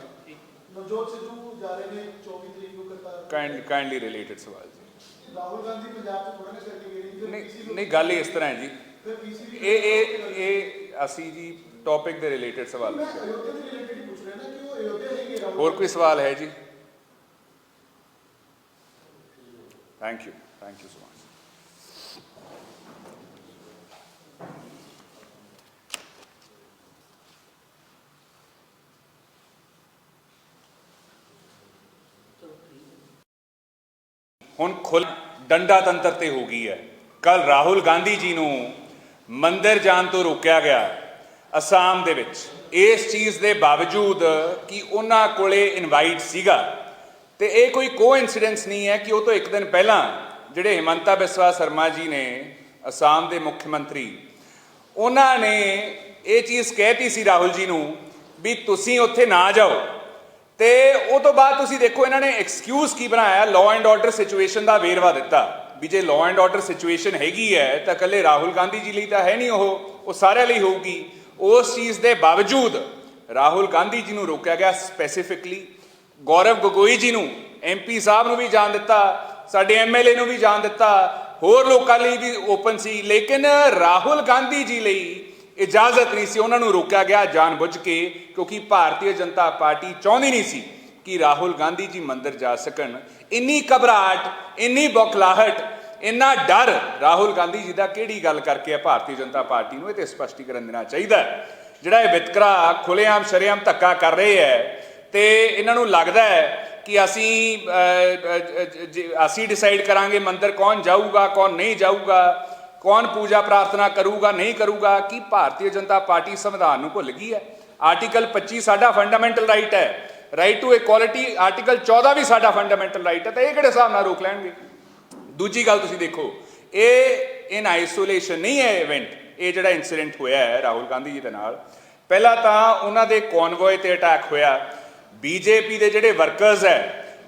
ਨਵਜੋਤ ਸਿੱਧੂ ਜਾ ਰਹੇ ਨੇ 24 ਤਰੀਕ ਨੂੰ ਕਰਤਾਰ ਕਾਈਂਡਲੀ ਕਾਈਂਡਲੀ ਰਿਲੇਟਡ ਸਵਾਲ ਜੀ। ਰਾਹੁਲ ਗਾਂਧੀ ਪੰਜਾਬ ਚ ਥੋੜਾ ਨੇ ਫਿਰ ਨਹੀਂ ਨਹੀਂ ਗੱਲ ਇਸ ਤਰ੍ਹਾਂ ਹੈ ਜੀ। ਇਹ ਇਹ ਇਹ ਅਸੀਂ ਜੀ ਟੌਪਿਕ ਦੇ ਰਿਲੇਟਡ ਸਵਾਲ ਮੈਂ ਅਯੋਧਿਆ ਦੇ ਰਿਲੇਟਡ ਪੁੱਛ ਰਿਹਾ ਨਾ ਕਿ ਉਹ ਅਯੋਧਿਆ ਨਹੀਂ ਗਏ ਰਾਹੁਲ ਹੋਰ ਕੋਈ ਸਵਾਲ ਹੈ ਜੀ? Thank you thank you so much ਹੁਣ ਖੁੱਲ ਡੰਡਾ ਤੰਤਰ ਤੇ ਹੋ ਗਈ ਹੈ। ਕੱਲ ਰਾਹੁਲ ਗਾਂਧੀ ਜੀ ਨੂੰ ਮੰਦਰ ਜਾਣ ਤੋਂ ਰੋਕਿਆ ਗਿਆ ਅਸਾਮ ਦੇ ਵਿੱਚ। ਇਸ ਚੀਜ਼ ਦੇ ਬਾਵਜੂਦ ਕਿ ਉਹਨਾਂ ਕੋਲੇ ਇਨਵਾਈਟ ਸੀਗਾ, ਤੇ ਇਹ ਕੋਈ ਕੋਇਨਸੀਡੈਂਸ ਨਹੀਂ ਹੈ ਕਿ ਉਹ ਤੋਂ ਇੱਕ ਦਿਨ ਪਹਿਲਾਂ ਜਿਹੜੇ ਹਿਮੰਤਾ ਬਿਸਵਾ ਸ਼ਰਮਾ ਜੀ ਨੇ ਅਸਾਮ ਦੇ ਮੁੱਖ ਮੰਤਰੀ, ਉਹਨਾਂ ਨੇ ਇਹ ਚੀਜ਼ ਕਹਿਤੀ ਸੀ ਰਾਹੁਲ ਜੀ ਨੂੰ ਵੀ ਤੁਸੀਂ ਉੱਥੇ ਨਾ ਜਾਓ। ਤੇ ਉਹ ਤੋਂ ਬਾਅਦ ਤੁਸੀਂ ਦੇਖੋ ਇਹਨਾਂ ਨੇ ਐਕਸਕਿਊਜ਼ ਕੀ ਬਣਾਇਆ ਲਾਅ ਐਂਡ ਆਰਡਰ ਸਿਚੁਏਸ਼ਨ ਦਾ ਵੇਰਵਾ ਦਿੱਤਾ। ਵੀ ਜੇ ਲਾਅ ਐਂਡ ਆਰਡਰ ਸਿਚੁਏਸ਼ਨ ਹੈਗੀ ਹੈ, ਤਾਂ ਇਕੱਲੇ ਰਾਹੁਲ ਗਾਂਧੀ ਜੀ ਲਈ ਤਾਂ ਹੈ ਨਹੀਂ ਉਹ ਉਹ ਸਾਰਿਆਂ ਲਈ ਹੋਊਗੀ। ਉਸ ਚੀਜ਼ ਦੇ ਬਾਵਜੂਦ ਰਾਹੁਲ ਗਾਂਧੀ ਜੀ ਨੂੰ ਰੋਕਿਆ ਗਿਆ ਸਪੈਸੀਫਿਕਲੀ ਗੌਰਵ ਗਗੋਈ ਜੀ ਨੂੰ ਐਮਪੀ ਸਾਹਿਬ ਨੂੰ ਵੀ ਜਾਣ ਦਿੱਤਾ, ਸਾਡੇ ਐਮਐਲਏ ਨੂੰ ਵੀ ਜਾਣ ਦਿੱਤਾ, ਹੋਰ ਲੋਕਾਂ ਲਈ ਵੀ ਓਪਨ ਸੀ। ਲੇਕਿਨ ਰਾਹੁਲ ਗਾਂਧੀ ਜੀ ਲਈ ਇਜਾਜ਼ਤ ਨਹੀਂ ਸੀ, ਉਹਨਾਂ ਨੂੰ ਰੋਕਿਆ ਗਿਆ ਜਾਣਬੁੱਝ ਕੇ, ਕਿਉਂਕਿ ਭਾਰਤੀ ਜਨਤਾ ਪਾਰਟੀ ਚਾਹੁੰਦੀ ਨਹੀਂ ਸੀ ਕਿ ਰਾਹੁਲ ਗਾਂਧੀ ਜੀ ਮੰਦਰ ਜਾ ਸਕਣ। ਇੰਨੀ ਘਬਰਾਹਟ, ਇੰਨੀ ਬੌਖਲਾਹਟ, ਇੰਨਾ ਡਰ ਰਾਹੁਲ ਗਾਂਧੀ ਜੀ ਦਾ ਕਿਹੜੀ ਗੱਲ ਕਰਕੇ ਹੈ ਭਾਰਤੀ ਜਨਤਾ ਪਾਰਟੀ ਨੂੰ, ਇਹ ਤੇ ਸਪਸ਼ਟੀਕਰਨ ਦੇਣਾ ਚਾਹੀਦਾ ਹੈ। ਜਿਹੜਾ ਇਹ ਵਿਤਕਰਾ ਖੁੱਲੇਆਮ ਸ਼ਰੇਆਮ ਧੱਕਾ ਕਰ ਰਹੇ ਹੈ, ਤੇ ਇਹਨਾਂ ਨੂੰ ਲੱਗਦਾ ਹੈ ਕਿ ਅਸੀਂ ਅਸੀਂ ਡਿਸਾਈਡ ਕਰਾਂਗੇ ਮੰਦਰ ਕੌਣ ਜਾਊਗਾ, ਕੌਣ ਨਹੀਂ ਜਾਊਗਾ ਕੌਣ ਪੂਜਾ ਪ੍ਰਾਰਥਨਾ ਕਰੂਗਾ ਨਹੀਂ ਕਰੂਗਾ ਕਿ ਭਾਰਤੀ ਜਨਤਾ ਪਾਰਟੀ ਸੰਵਿਧਾਨ ਨੂੰ ਭੁੱਲ ਗਈ ਹੈ? ਆਰਟੀਕਲ 25 ਸਾਡਾ ਫੰਡਾਮੈਂਟਲ ਰਾਈਟ ਹੈ। ਰਾਈਟ ਟੂ ਇਕੁਆਲਿਟੀ ਆਰਟੀਕਲ 14 ਵੀ ਸਾਡਾ ਫੰਡਾਮੈਂਟਲ ਰਾਈਟ ਹੈ ਤਾਂ ਇਹ ਕਿਹੜੇ ਹਿਸਾਬ ਨਾਲ ਰੋਕ ਲੈਣਗੇ? ਦੂਜੀ ਗੱਲ ਤੁਸੀਂ ਦੇਖੋ ਇਹ ਇਨ ਆਈਸੋਲੇਸ਼ਨ ਨਹੀਂ ਹੈ ਇਵੈਂਟ ਇਹ ਜਿਹੜਾ ਇਨਸੀਡੈਂਟ ਹੋਇਆ ਹੈ ਰਾਹੁਲ ਗਾਂਧੀ ਜੀ ਦੇ ਨਾਲ। ਪਹਿਲਾਂ ਤਾਂ ਉਹਨਾਂ ਦੇ ਕਨਵੋਏ ਤੇ ਅਟੈਕ ਹੋਇਆ। ਬੀਜੇਪੀ ਦੇ ਜਿਹੜੇ ਵਰਕਰਸ ਹੈ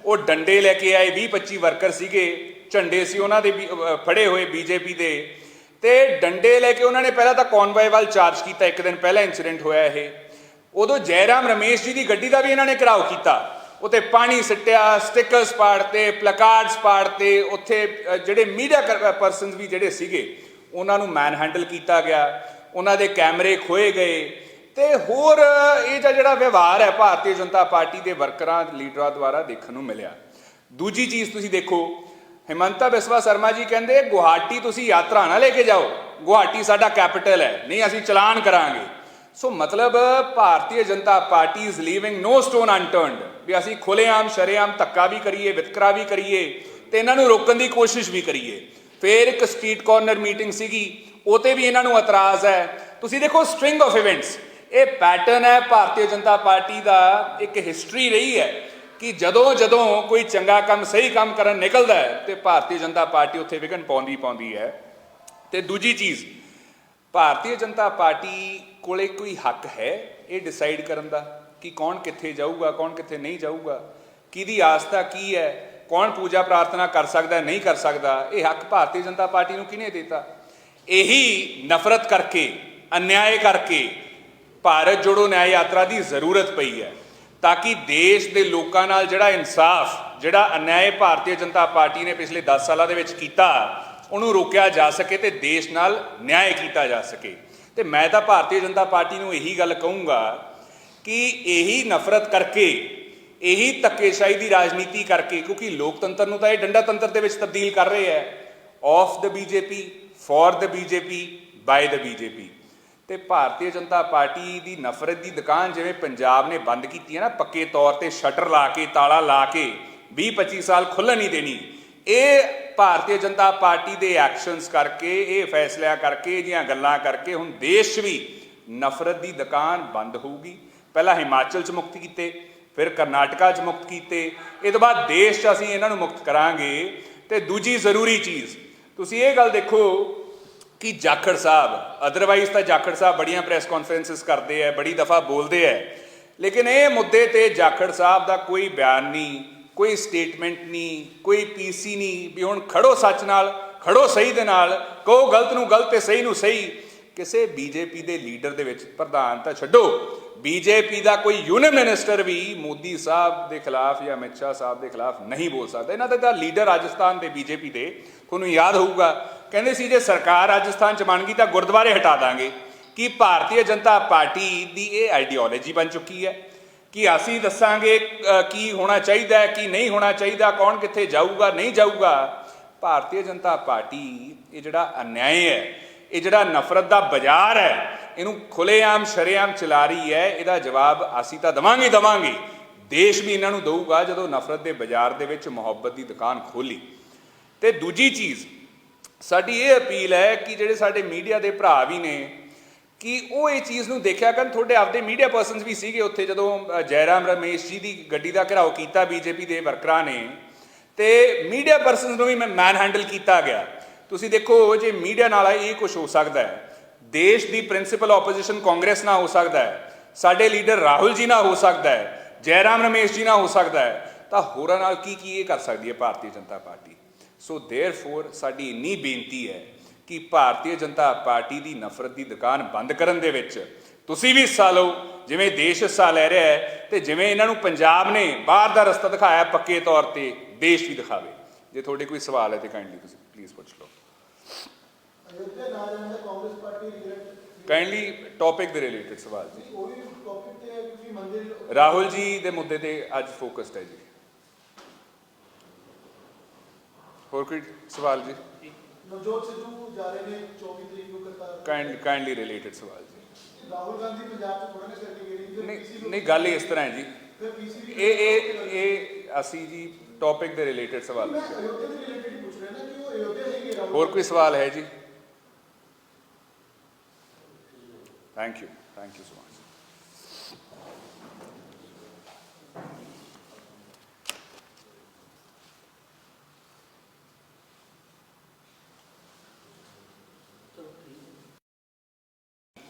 ਉਹ ਡੰਡੇ ਲੈ ਕੇ ਆਏ 20 25 ਵਰਕਰ ਸੀਗੇ ਝੰਡੇ ਸੀ ਉਹਨਾਂ ਦੇ ਵੀ, ਫੜੇ ਹੋਏ ਬੀਜੇਪੀ ਦੇ। ਤੇ ਡੰਡੇ ਲੈ ਕੇ ਉਹਨਾਂ ਨੇ ਪਹਿਲਾਂ ਤਾਂ ਕਨਵਾਈ ਵੱਲ ਚਾਰਜ ਕੀਤਾ, ਇੱਕ ਦਿਨ ਪਹਿਲਾਂ ਇਨਸੀਡੈਂਟ ਹੋਇਆ ਇਹ। ਉਦੋਂ ਜੈਰਾਮ ਰਮੇਸ਼ ਜੀ ਦੀ ਗੱਡੀ ਦਾ ਵੀ ਇਹਨਾਂ ਨੇ ਘਰਾਓ ਕੀਤਾ। ਉੱਤੇ ਪਾਣੀ ਸਿੱਟਿਆ ਸਟickers ਪਾੜਤੇ ਪਲਕਾਰਡਸ ਪਾੜਤੇ, ਉੱਥੇ ਜਿਹੜੇ ਮੀਡੀਆ ਪਰਸਨਸ ਵੀ ਜਿਹੜੇ ਸੀਗੇ, ਉਹਨਾਂ ਨੂੰ ਮੈਨ ਹੈਂਡਲ ਕੀਤਾ ਗਿਆ। ਉਹਨਾਂ ਦੇ ਕੈਮਰੇ ਖੋਏ ਗਏ। ਤੇ ਹੋਰ ਇਹ ਜਿਹਾ ਜਿਹੜਾ ਵਿਵਹਾਰ ਹੈ, ਭਾਰਤੀ ਜਨਤਾ ਪਾਰਟੀ ਦੇ ਵਰਕਰਾਂ, ਲੀਡਰਾਂ ਦੁਆਰਾ ਦੇਖਣ ਨੂੰ ਮਿਲਿਆ। ਦੂਜੀ ਚੀਜ਼ ਤੁਸੀਂ ਦੇਖੋ ਹਿਮੰਤਾ ਬਿਸਵਾ ਸ਼ਰਮਾ ਜੀ ਕਹਿੰਦੇ, ਗੁਹਾਟੀ ਤੁਸੀਂ ਯਾਤਰਾ ਨਾ ਲੈ ਕੇ ਜਾਓ। ਗੁਹਾਟੀ ਸਾਡਾ ਕੈਪੀਟਲ ਹੈ, ਨਹੀਂ ਅਸੀਂ ਚਲਾਨ ਕਰਾਂਗੇ। ਸੋ ਮਤਲਬ Bharatiya Janata party is leaving no stone unturned ਵੀ ਅਸੀਂ ਖੁੱਲੇਆਮ ਸ਼ਰੇਆਮ ਧੱਕਾ ਵੀ ਕਰੀਏ, ਵਿਤਕਰਾ ਵੀ ਕਰੀਏ ਤੇ ਇਹਨਾਂ ਨੂੰ ਰੋਕਣ ਦੀ ਕੋਸ਼ਿਸ਼ ਵੀ ਕਰੀਏ। ਫੇਰ ਇੱਕ ਸਟਰੀਟ ਕਾਰਨਰ ਮੀਟਿੰਗ ਸੀਗੀ ਉਹ ਤੇ ਵੀ ਇਹਨਾਂ ਨੂੰ ਇਤਰਾਜ਼ ਹੈ। ਤੁਸੀਂ ਦੇਖੋ ਸਟ੍ਰਿੰਗ ਆਫ ਇਵੈਂਟਸ ਇਹ ਪੈਟਰਨ ਹੈ, ਭਾਰਤੀ ਜਨਤਾ ਪਾਰਟੀ ਦਾ ਇੱਕ ਹਿਸਟਰੀ ਰਹੀ ਹੈ। ਕਿ ਜਦੋਂ ਜਦੋਂ ਕੋਈ ਚੰਗਾ ਕੰਮ, ਸਹੀ ਕੰਮ ਕਰਨ ਨਿਕਲਦਾ ਹੈ ਤੇ ਭਾਰਤੀ ਜਨਤਾ ਪਾਰਟੀ ਉੱਥੇ ਵਿਘਨ ਪਾਉਂਦੀ ਪਾਉਂਦੀ ਹੈ। ਤੇ ਦੂਜੀ ਚੀਜ਼, ਭਾਰਤੀ ਜਨਤਾ ਪਾਰਟੀ ਕੋਲੇ ਕੋਈ ਹੱਕ ਹੈ ਇਹ ਡਿਸਾਈਡ ਕਰਨ ਦਾ ਕਿ ਕੌਣ ਕਿੱਥੇ ਜਾਊਗਾ, ਕੌਣ ਕਿੱਥੇ ਨਹੀਂ ਜਾਊਗਾ, ਕਿਹਦੀ ਆਸਥਾ ਕੀ ਹੈ, ਕੌਣ ਪੂਜਾ ਪ੍ਰਾਰਥਨਾ ਕਰ ਸਕਦਾ, ਨਹੀਂ ਕਰ ਸਕਦਾ, ਇਹ ਹੱਕ ਭਾਰਤੀ ਜਨਤਾ ਪਾਰਟੀ ਨੂੰ ਕਿਹਨੇ ਦਿੱਤਾ? ਇਹੀ ਨਫ਼ਰਤ ਕਰਕੇ, ਅਨਿਆਏ ਕਰਕੇ ਭਾਰਤ ਜੋੜੋ ਨਿਆਂ ਯਾਤਰਾ ਦੀ ਜ਼ਰੂਰਤ ਪਈ ਹੈ। ਤਾਂ ਕਿ ਦੇਸ਼ ਦੇ ਲੋਕਾਂ ਨਾਲ ਜਿਹੜਾ ਇਨਸਾਫ, ਜਿਹੜਾ ਅਨਿਆਏ ਭਾਰਤੀ ਜਨਤਾ ਪਾਰਟੀ ਨੇ ਪਿਛਲੇ 10 ਸਾਲਾਂ ਦੇ ਵਿੱਚ ਕੀਤਾ, ਉਹਨੂੰ ਰੋਕਿਆ ਜਾ ਸਕੇ ਤੇ ਦੇਸ਼ ਨਾਲ ਨਿਆਂ ਕੀਤਾ ਜਾ ਸਕੇ। ਤੇ ਮੈਂ ਤਾਂ ਭਾਰਤੀ ਜਨਤਾ ਪਾਰਟੀ ਨੂੰ ਇਹੀ ਗੱਲ ਕਹੂੰਗਾ ਕਿ ਇਹੀ ਨਫ਼ਰਤ ਕਰਕੇ, ਇਹੀ ਧੱਕੇਸ਼ਾਹੀ ਦੀ ਰਾਜਨੀਤੀ ਕਰਕੇ, ਕਿਉਂਕਿ ਲੋਕਤੰਤਰ ਨੂੰ ਤਾਂ ਇਹ ਡੰਡਾ ਤੰਤਰ ਦੇ ਵਿੱਚ ਤਬਦੀਲ ਕਰ ਰਹੇ ਹੈ। Of the BJP for the BJP by the BJP ਤੇ ਭਾਰਤੀ ਜਨਤਾ ਪਾਰਟੀ ਦੀ ਨਫ਼ਰਤ ਦੀ ਦੁਕਾਨ ਜਿਵੇਂ ਪੰਜਾਬ ਨੇ ਬੰਦ ਕੀਤੀ ਹੈ ਨਾ, ਪੱਕੇ ਤੌਰ ਤੇ ਸ਼ਟਰ ਲਾ ਕੇ, ਤਾਲਾ ਲਾ ਕੇ 20 25 ਸਾਲ ਖੁੱਲ੍ਹਣ ਨਹੀਂ ਦੇਣੀ। ਇਹ ਭਾਰਤੀ ਜਨਤਾ ਪਾਰਟੀ ਦੇ ਐਕਸ਼ਨਸ ਕਰਕੇ, ਇਹ ਫੈਸਲਿਆਂ ਕਰਕੇ ਜੀਆਂ ਗੱਲਾਂ ਕਰਕੇ ਹੁਣ ਦੇਸ਼ 'ਚ ਵੀ ਨਫ਼ਰਤ ਦੀ ਦੁਕਾਨ ਬੰਦ ਹੋਊਗੀ। ਪਹਿਲਾਂ ਹਿਮਾਚਲ 'ਚ ਮੁਕਤ ਕੀਤੇ, ਫਿਰ ਕਰਨਾਟਕਾ 'ਚ ਮੁਕਤ ਕੀਤੇ, ਇਹ ਤੋਂ ਬਾਅਦ ਦੇਸ਼ 'ਚ ਅਸੀਂ ਇਹਨਾਂ ਨੂੰ ਮੁਕਤ ਕਰਾਂਗੇ। ਤੇ ਦੂਜੀ ਜ਼ਰੂਰੀ ਚੀਜ਼, ਤੁਸੀਂ ਇਹ ਗੱਲ ਦੇਖੋ ਕਿ ਜਾਖੜ ਸਾਹਿਬ ਅਦਰਵਾਈਜ਼ ਤਾਂ ਜਾਖੜ ਸਾਹਿਬ ਬੜੀਆਂ ਪ੍ਰੈਸ ਕਾਨਫਰੰਸਸ ਕਰਦੇ ਆ ਬੜੀ ਦਫਾ ਬੋਲਦੇ ਆ ਲੇਕਿਨ ਇਹ ਮੁੱਦੇ ਤੇ ਜਾਖੜ ਸਾਹਿਬ ਦਾ ਕੋਈ ਬਿਆਨ ਨਹੀਂ, ਕੋਈ ਸਟੇਟਮੈਂਟ ਨਹੀਂ, ਕੋਈ ਪੀਸੀ ਨਹੀਂ, ਵੀ ਹੁਣ ਖੜੋ ਸੱਚ ਨਾਲ, ਖੜੋ ਸਹੀ ਦੇ ਨਾਲ, ਕਹੋ ਗਲਤ ਨੂੰ ਗਲਤ ਤੇ ਸਹੀ ਨੂੰ ਸਹੀ। ਕਿਸੇ ਬੀਜੇਪੀ ਦੇ ਲੀਡਰ ਦੇ ਵਿੱਚ ਪ੍ਰਧਾਨ ਤਾਂ ਛੱਡੋ। ਬੀਜੇਪੀ ਦਾ ਕੋਈ ਯੂਨੀਅਨ ਮਿਨਿਸਟਰ ਵੀ ਮੋਦੀ ਸਾਹਿਬ ਦੇ ਖਿਲਾਫ ਜਾਂ ਅਮਿਤ ਸ਼ਾਹ ਸਾਹਿਬ ਦੇ ਖਿਲਾਫ ਨਹੀਂ ਬੋਲ ਸਕਦਾ। ਇਹਨਾਂ ਦੇ ਤਾਂ ਲੀਡਰ ਰਾਜਸਥਾਨ ਦੇ ਬੀਜੇਪੀ ਦੇ। ਤੁਹਾਨੂੰ ਯਾਦ ਹੋਊਗਾ ਕਹਿੰਦੇ ਸੀ, ਜੇ ਸਰਕਾਰ ਰਾਜਸਥਾਨ ਚ ਬਣ ਗਈ ਤਾਂ ਗੁਰਦੁਆਰੇ ਹਟਾ ਦਾਂਗੇ। ਕਿ ਭਾਰਤੀ ਜਨਤਾ ਪਾਰਟੀ ਦੀ ਇਹ ਆਈਡੀਓਲੋਜੀ ਬਣ ਚੁੱਕੀ ਹੈ? ਕਿ ਅਸੀਂ ਦੱਸਾਂਗੇ ਕੀ ਹੋਣਾ ਚਾਹੀਦਾ ਹੈ, ਕੀ ਨਹੀਂ ਹੋਣਾ ਚਾਹੀਦਾ, ਕੌਣ ਕਿੱਥੇ ਜਾਊਗਾ, ਨਹੀਂ ਜਾਊਗਾ? ਭਾਰਤੀ ਜਨਤਾ ਪਾਰਟੀ, ਇਹ ਜਿਹੜਾ ਅਨਿਆਏ ਹੈ, ਇਹ ਜਿਹੜਾ ਨਫ਼ਰਤ ਦਾ ਬਾਜ਼ਾਰ ਹੈ, ਇਹਨੂੰ ਖੁੱਲੇਆਮ ਸ਼ਰੇਆਮ ਚਲਾ ਰਹੀ ਹੈ, ਇਹਦਾ ਜਵਾਬ ਅਸੀਂ ਤਾਂ ਦਵਾਂਗੇ ਦਵਾਂਗੇ। ਦੇਸ਼ ਵੀ ਇਹਨਾਂ ਨੂੰ ਦਊਗਾ ਜਦੋਂ ਨਫ਼ਰਤ ਦੇ ਬਾਜ਼ਾਰ ਦੇ ਵਿੱਚ ਮੁਹੱਬਤ ਦੀ ਦੁਕਾਨ ਖੋਲੀ ਤੇ ਦੂਜੀ ਚੀਜ਼ ਸਾਡੀ ਇਹ ਅਪੀਲ ਹੈ ਕਿ ਜਿਹੜੇ ਸਾਡੇ ਮੀਡੀਆ ਦੇ ਭਰਾ ਵੀ ਨੇ, ਕਿ ਉਹ ਇਹ ਚੀਜ਼ ਨੂੰ ਦੇਖਿਆ ਕਰਨ। ਤੁਹਾਡੇ ਆਪਦੇ ਮੀਡੀਆ ਪਰਸਨਸ ਵੀ ਸੀਗੇ ਉੱਥੇ ਜਦੋਂ ਜੈਰਾਮ ਰਮੇਸ਼ ਜੀ ਦੀ ਗੱਡੀ ਦਾ ਘਿਰਾਓ ਕੀਤਾ, ਬੀਜੇਪੀ ਦੇ ਵਰਕਰਾਂ ਨੇ। ਤੇ ਮੀਡੀਆ ਪਰਸਨਸ ਨੂੰ ਵੀ ਮੈਂ ਮੈਨ ਹੈਂਡਲ ਕੀਤਾ ਗਿਆ। ਤੁਸੀਂ ਦੇਖੋ, ਜੇ ਮੀਡੀਆ ਨਾਲ ਇਹ ਕੁਝ ਹੋ ਸਕਦਾ ਹੈ, ਦੇਸ਼ ਦੀ ਪ੍ਰਿੰਸੀਪਲ ਆਪੋਜੀਸ਼ਨ ਕਾਂਗਰਸ ਨਾਲ ਹੋ ਸਕਦਾ ਹੈ, ਸਾਡੇ ਲੀਡਰ ਰਾਹੁਲ ਜੀ ਨਾਲ ਹੋ ਸਕਦਾ ਹੈ, ਜੈਰਾਮ ਰਮੇਸ਼ ਜੀ ਨਾਲ ਹੋ ਸਕਦਾ ਹੈ, ਤਾਂ ਹੋਰਾਂ ਨਾਲ ਕੀ ਕੀ ਇਹ ਕਰ ਸਕਦੀ ਹੈ ਭਾਰਤੀ ਜਨਤਾ ਪਾਰਟੀ? ਸੋ देयरफॉर ਸਾਡੀ ਇੰਨੀ ਬੇਨਤੀ ਹੈ ਕਿ ਭਾਰਤੀ ਜਨਤਾ ਪਾਰਟੀ ਦੀ ਨਫ਼ਰਤ ਦੀ ਦੁਕਾਨ ਬੰਦ ਕਰਨ ਦੇ ਵਿੱਚ ਤੁਸੀਂ ਵੀ ਹਿੱਸਾ ਲਓ ਜਿਵੇਂ ਦੇਸ਼ ਹਿੱਸਾ ਲੈ ਰਿਹਾ ਹੈ ਤੇ ਜਿਵੇਂ ਇਹਨਾਂ ਨੂੰ ਪੰਜਾਬ ਨੇ ਬਾਹਰ ਦਾ ਰਸਤਾ ਦਿਖਾਇਆ ਪੱਕੇ ਤੌਰ ਤੇ ਦੇਸ਼ ਵੀ ਦਿਖਾਵੇ ਜੇ ਤੁਹਾਡੇ ਕੋਈ ਸਵਾਲ ਹੈ ਤੇ ਕਾਈਂਡਲੀ ਤੁਸੀਂ ਪਲੀਜ਼ ਪੁੱਛ ਲਓ ਅਯੋਧਿਆ ਨਾ ਜਾਣ ਦਾ Congress party regret kindly topic ਦੇ ਰਿਲੇਟਡ ਸਵਾਲ ਜੀ ਉਹ ਵੀ ਟੌਪਿਕ ਤੇ ਹੈ ਕਿਉਂਕਿ ਮੰਦਿਰ ਰਾਹੁਲ ਜੀ ਦੇ ਮੁੱਦੇ ਤੇ ਅੱਜ ਫੋਕਸਡ ਹੈ ਜੀ ਹੋਰ ਕੋਈ ਸਵਾਲ ਜੀ? ਨਵਜੋਤ ਸਿੱਧੂ ਜਾ ਰਹੇ ਨੇ 24 ਤਰੀਕ ਨੂੰ ਕਰਤਾਰ ਕਾਈਂਡਲੀ ਕਾਈਂਡਲੀ ਰਿਲੇਟਡ ਸਵਾਲ ਜੀ। ਰਾਹੁਲ ਗਾਂਧੀ ਪੰਜਾਬ ਚ ਥੋੜਾ ਨਾ ਫਿਰ ਨਹੀਂ ਨਹੀਂ ਗੱਲ ਇਸ ਤਰ੍ਹਾਂ ਹੈ ਜੀ। ਇਹ ਇਹ ਇਹ ਅਸੀਂ ਜੀ ਟੌਪਿਕ ਦੇ ਰਿਲੇਟਡ ਸਵਾਲ ਮੈਂ ਅਯੋਧਿਆ ਦੇ ਰਿਲੇਟਡ ਹੀ ਪੁੱਛ ਰਿਹਾ ਨਾ ਕਿ ਉਹ ਅਯੋਧਿਆ ਹੈਗੇ ਰਾਹੁਲ ਹੋਰ ਕੋਈ ਸਵਾਲ ਹੈ ਜੀ? Thank you thank you so much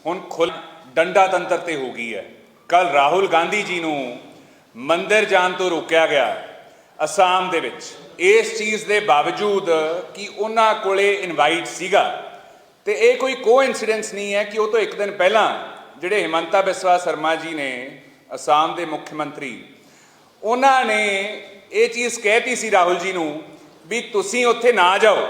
ਹੁਣ ਖੁੱਲ ਡੰਡਾ ਤੰਤਰ ਤੇ ਹੋ ਗਈ ਹੈ। ਕੱਲ ਰਾਹੁਲ ਗਾਂਧੀ ਜੀ ਨੂੰ ਮੰਦਿਰ ਜਾਣ ਤੋਂ ਰੋਕਿਆ ਗਿਆ ਅਸਾਮ ਦੇ ਵਿੱਚ। ਇਸ ਚੀਜ਼ ਦੇ ਬਾਵਜੂਦ ਕਿ ਉਹਨਾਂ ਕੋਲੇ ਇਨਵਾਈਟ ਸੀਗਾ, ਤੇ ਇਹ ਕੋਈ ਕੋਇਨਸੀਡੈਂਸ ਨਹੀਂ ਹੈ ਕਿ ਉਹ ਤੋਂ ਇੱਕ ਦਿਨ ਪਹਿਲਾਂ ਜਿਹੜੇ ਹਿਮੰਤਾ ਬਿਸਵਾ ਸ਼ਰਮਾ ਜੀ ਨੇ ਅਸਾਮ ਦੇ ਮੁੱਖ ਮੰਤਰੀ, ਉਹਨਾਂ ਨੇ ਇਹ ਚੀਜ਼ ਕਹਿਤੀ ਸੀ ਰਾਹੁਲ ਜੀ ਨੂੰ ਵੀ ਤੁਸੀਂ ਉੱਥੇ ਨਾ ਜਾਓ।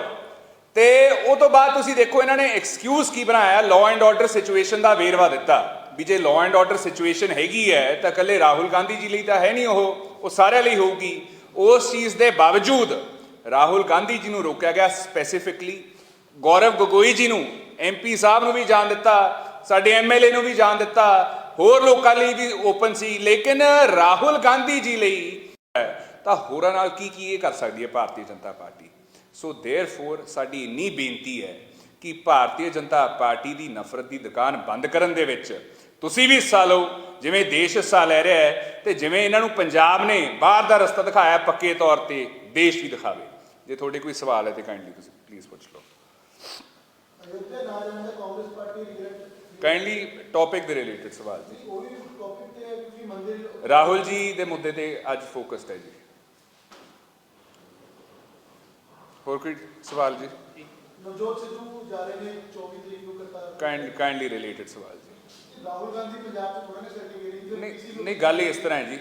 ਤੇ ਉਹ ਤੋਂ ਬਾਅਦ ਤੁਸੀਂ ਦੇਖੋ ਇਹਨਾਂ ਨੇ ਐਕਸਕਿਊਜ਼ ਕੀ ਬਣਾਇਆ? ਲਾਅ ਐਂਡ ਆਰਡਰ ਸਿਚੁਏਸ਼ਨ ਦਾ ਵੇਰਵਾ ਦਿੱਤਾ। ਵੀ ਜੇ ਲਾਅ ਐਂਡ ਆਰਡਰ ਸਿਚੁਏਸ਼ਨ ਹੈਗੀ ਹੈ, ਤਾਂ ਇਕੱਲੇ ਰਾਹੁਲ ਗਾਂਧੀ ਜੀ ਲਈ ਤਾਂ ਹੈ ਨਹੀਂ ਉਹ। ਉਹ ਸਾਰਿਆਂ ਲਈ ਹੋਊਗੀ। ਉਸ ਚੀਜ਼ ਦੇ ਬਾਵਜੂਦ ਰਾਹੁਲ ਗਾਂਧੀ ਜੀ ਨੂੰ ਰੋਕਿਆ ਗਿਆ ਸਪੈਸੀਫਿਕਲੀ ਗੌਰਵ ਗਗੋਈ ਜੀ ਨੂੰ ਐਮਪੀ ਸਾਹਿਬ ਨੂੰ ਵੀ ਜਾਣ ਦਿੱਤਾ। ਸਾਡੇ ਐਮਐਲਏ ਨੂੰ ਵੀ ਜਾਣ ਦਿੱਤਾ। ਹੋਰ ਲੋਕਾਂ ਲਈ ਵੀ ਓਪਨ ਸੀ। ਲੇਕਿਨ ਰਾਹੁਲ ਗਾਂਧੀ ਜੀ ਲਈ ਤਾਂ ਹੋਰਾਂ ਨਾਲ ਕੀ ਕੀ ਇਹ ਕਰ ਸਕਦੀ ਹੈ ਭਾਰਤੀ ਜਨਤਾ ਪਾਰਟੀ? ਸੋ देयरफॉर ਸਾਡੀ ਇੰਨੀ ਬੇਨਤੀ ਹੈ ਕਿ ਭਾਰਤੀ ਜਨਤਾ ਪਾਰਟੀ ਦੀ ਨਫ਼ਰਤ ਦੀ ਦੁਕਾਨ ਬੰਦ ਕਰਨ ਦੇ ਵਿੱਚ ਤੁਸੀਂ ਵੀ ਹਿੱਸਾ ਲਓ ਜਿਵੇਂ ਦੇਸ਼ ਹਿੱਸਾ ਲੈ ਰਿਹਾ ਹੈ ਤੇ ਜਿਵੇਂ ਇਹਨਾਂ ਨੂੰ ਪੰਜਾਬ ਨੇ ਬਾਹਰ ਦਾ ਰਸਤਾ ਦਿਖਾਇਆ ਪੱਕੇ ਤੌਰ ਤੇ ਦੇਸ਼ ਵੀ ਦਿਖਾਵੇ ਜੇ ਤੁਹਾਡੇ ਕੋਈ ਸਵਾਲ ਹੈ ਤੇ ਕਾਈਂਡਲੀ ਤੁਸੀਂ ਪਲੀਜ਼ ਪੁੱਛ ਲਓ ਅਯੋਧਿਆ ਨਾ ਜਾਣ ਦਾ Congress party regret kindly topic ਦੇ ਰਿਲੇਟਡ ਸਵਾਲ ਜੀ ਉਹ ਵੀ ਟੌਪਿਕ ਤੇ ਹੈ ਤੁਸੀਂ ਮੰਦਿਰ ਰਾਹੁਲ ਜੀ ਦੇ ਮੁੱਦੇ ਤੇ ਅੱਜ ਫੋਕਸਡ ਹੈ ਜੀ ਹੋਰ ਕੋਈ ਸਵਾਲ ਜੀ? ਨਵਜੋਤ ਸਿੱਧੂ ਜਾ ਰਹੇ ਨੇ 24 ਤਰੀਕ ਨੂੰ ਕਰਤਾਰ ਕਾਈਂਡਲੀ ਕਾਈਂਡਲੀ ਰਿਲੇਟਡ ਸਵਾਲ ਜੀ। ਰਾਹੁਲ ਗਾਂਧੀ ਪੰਜਾਬ ਚ ਥੋੜਾ ਸਰਟੀਫਿਕੇਟ ਫਿਰ ਨਹੀਂ ਗੱਲ ਇਸ ਤਰ੍ਹਾਂ ਹੈ ਜੀ।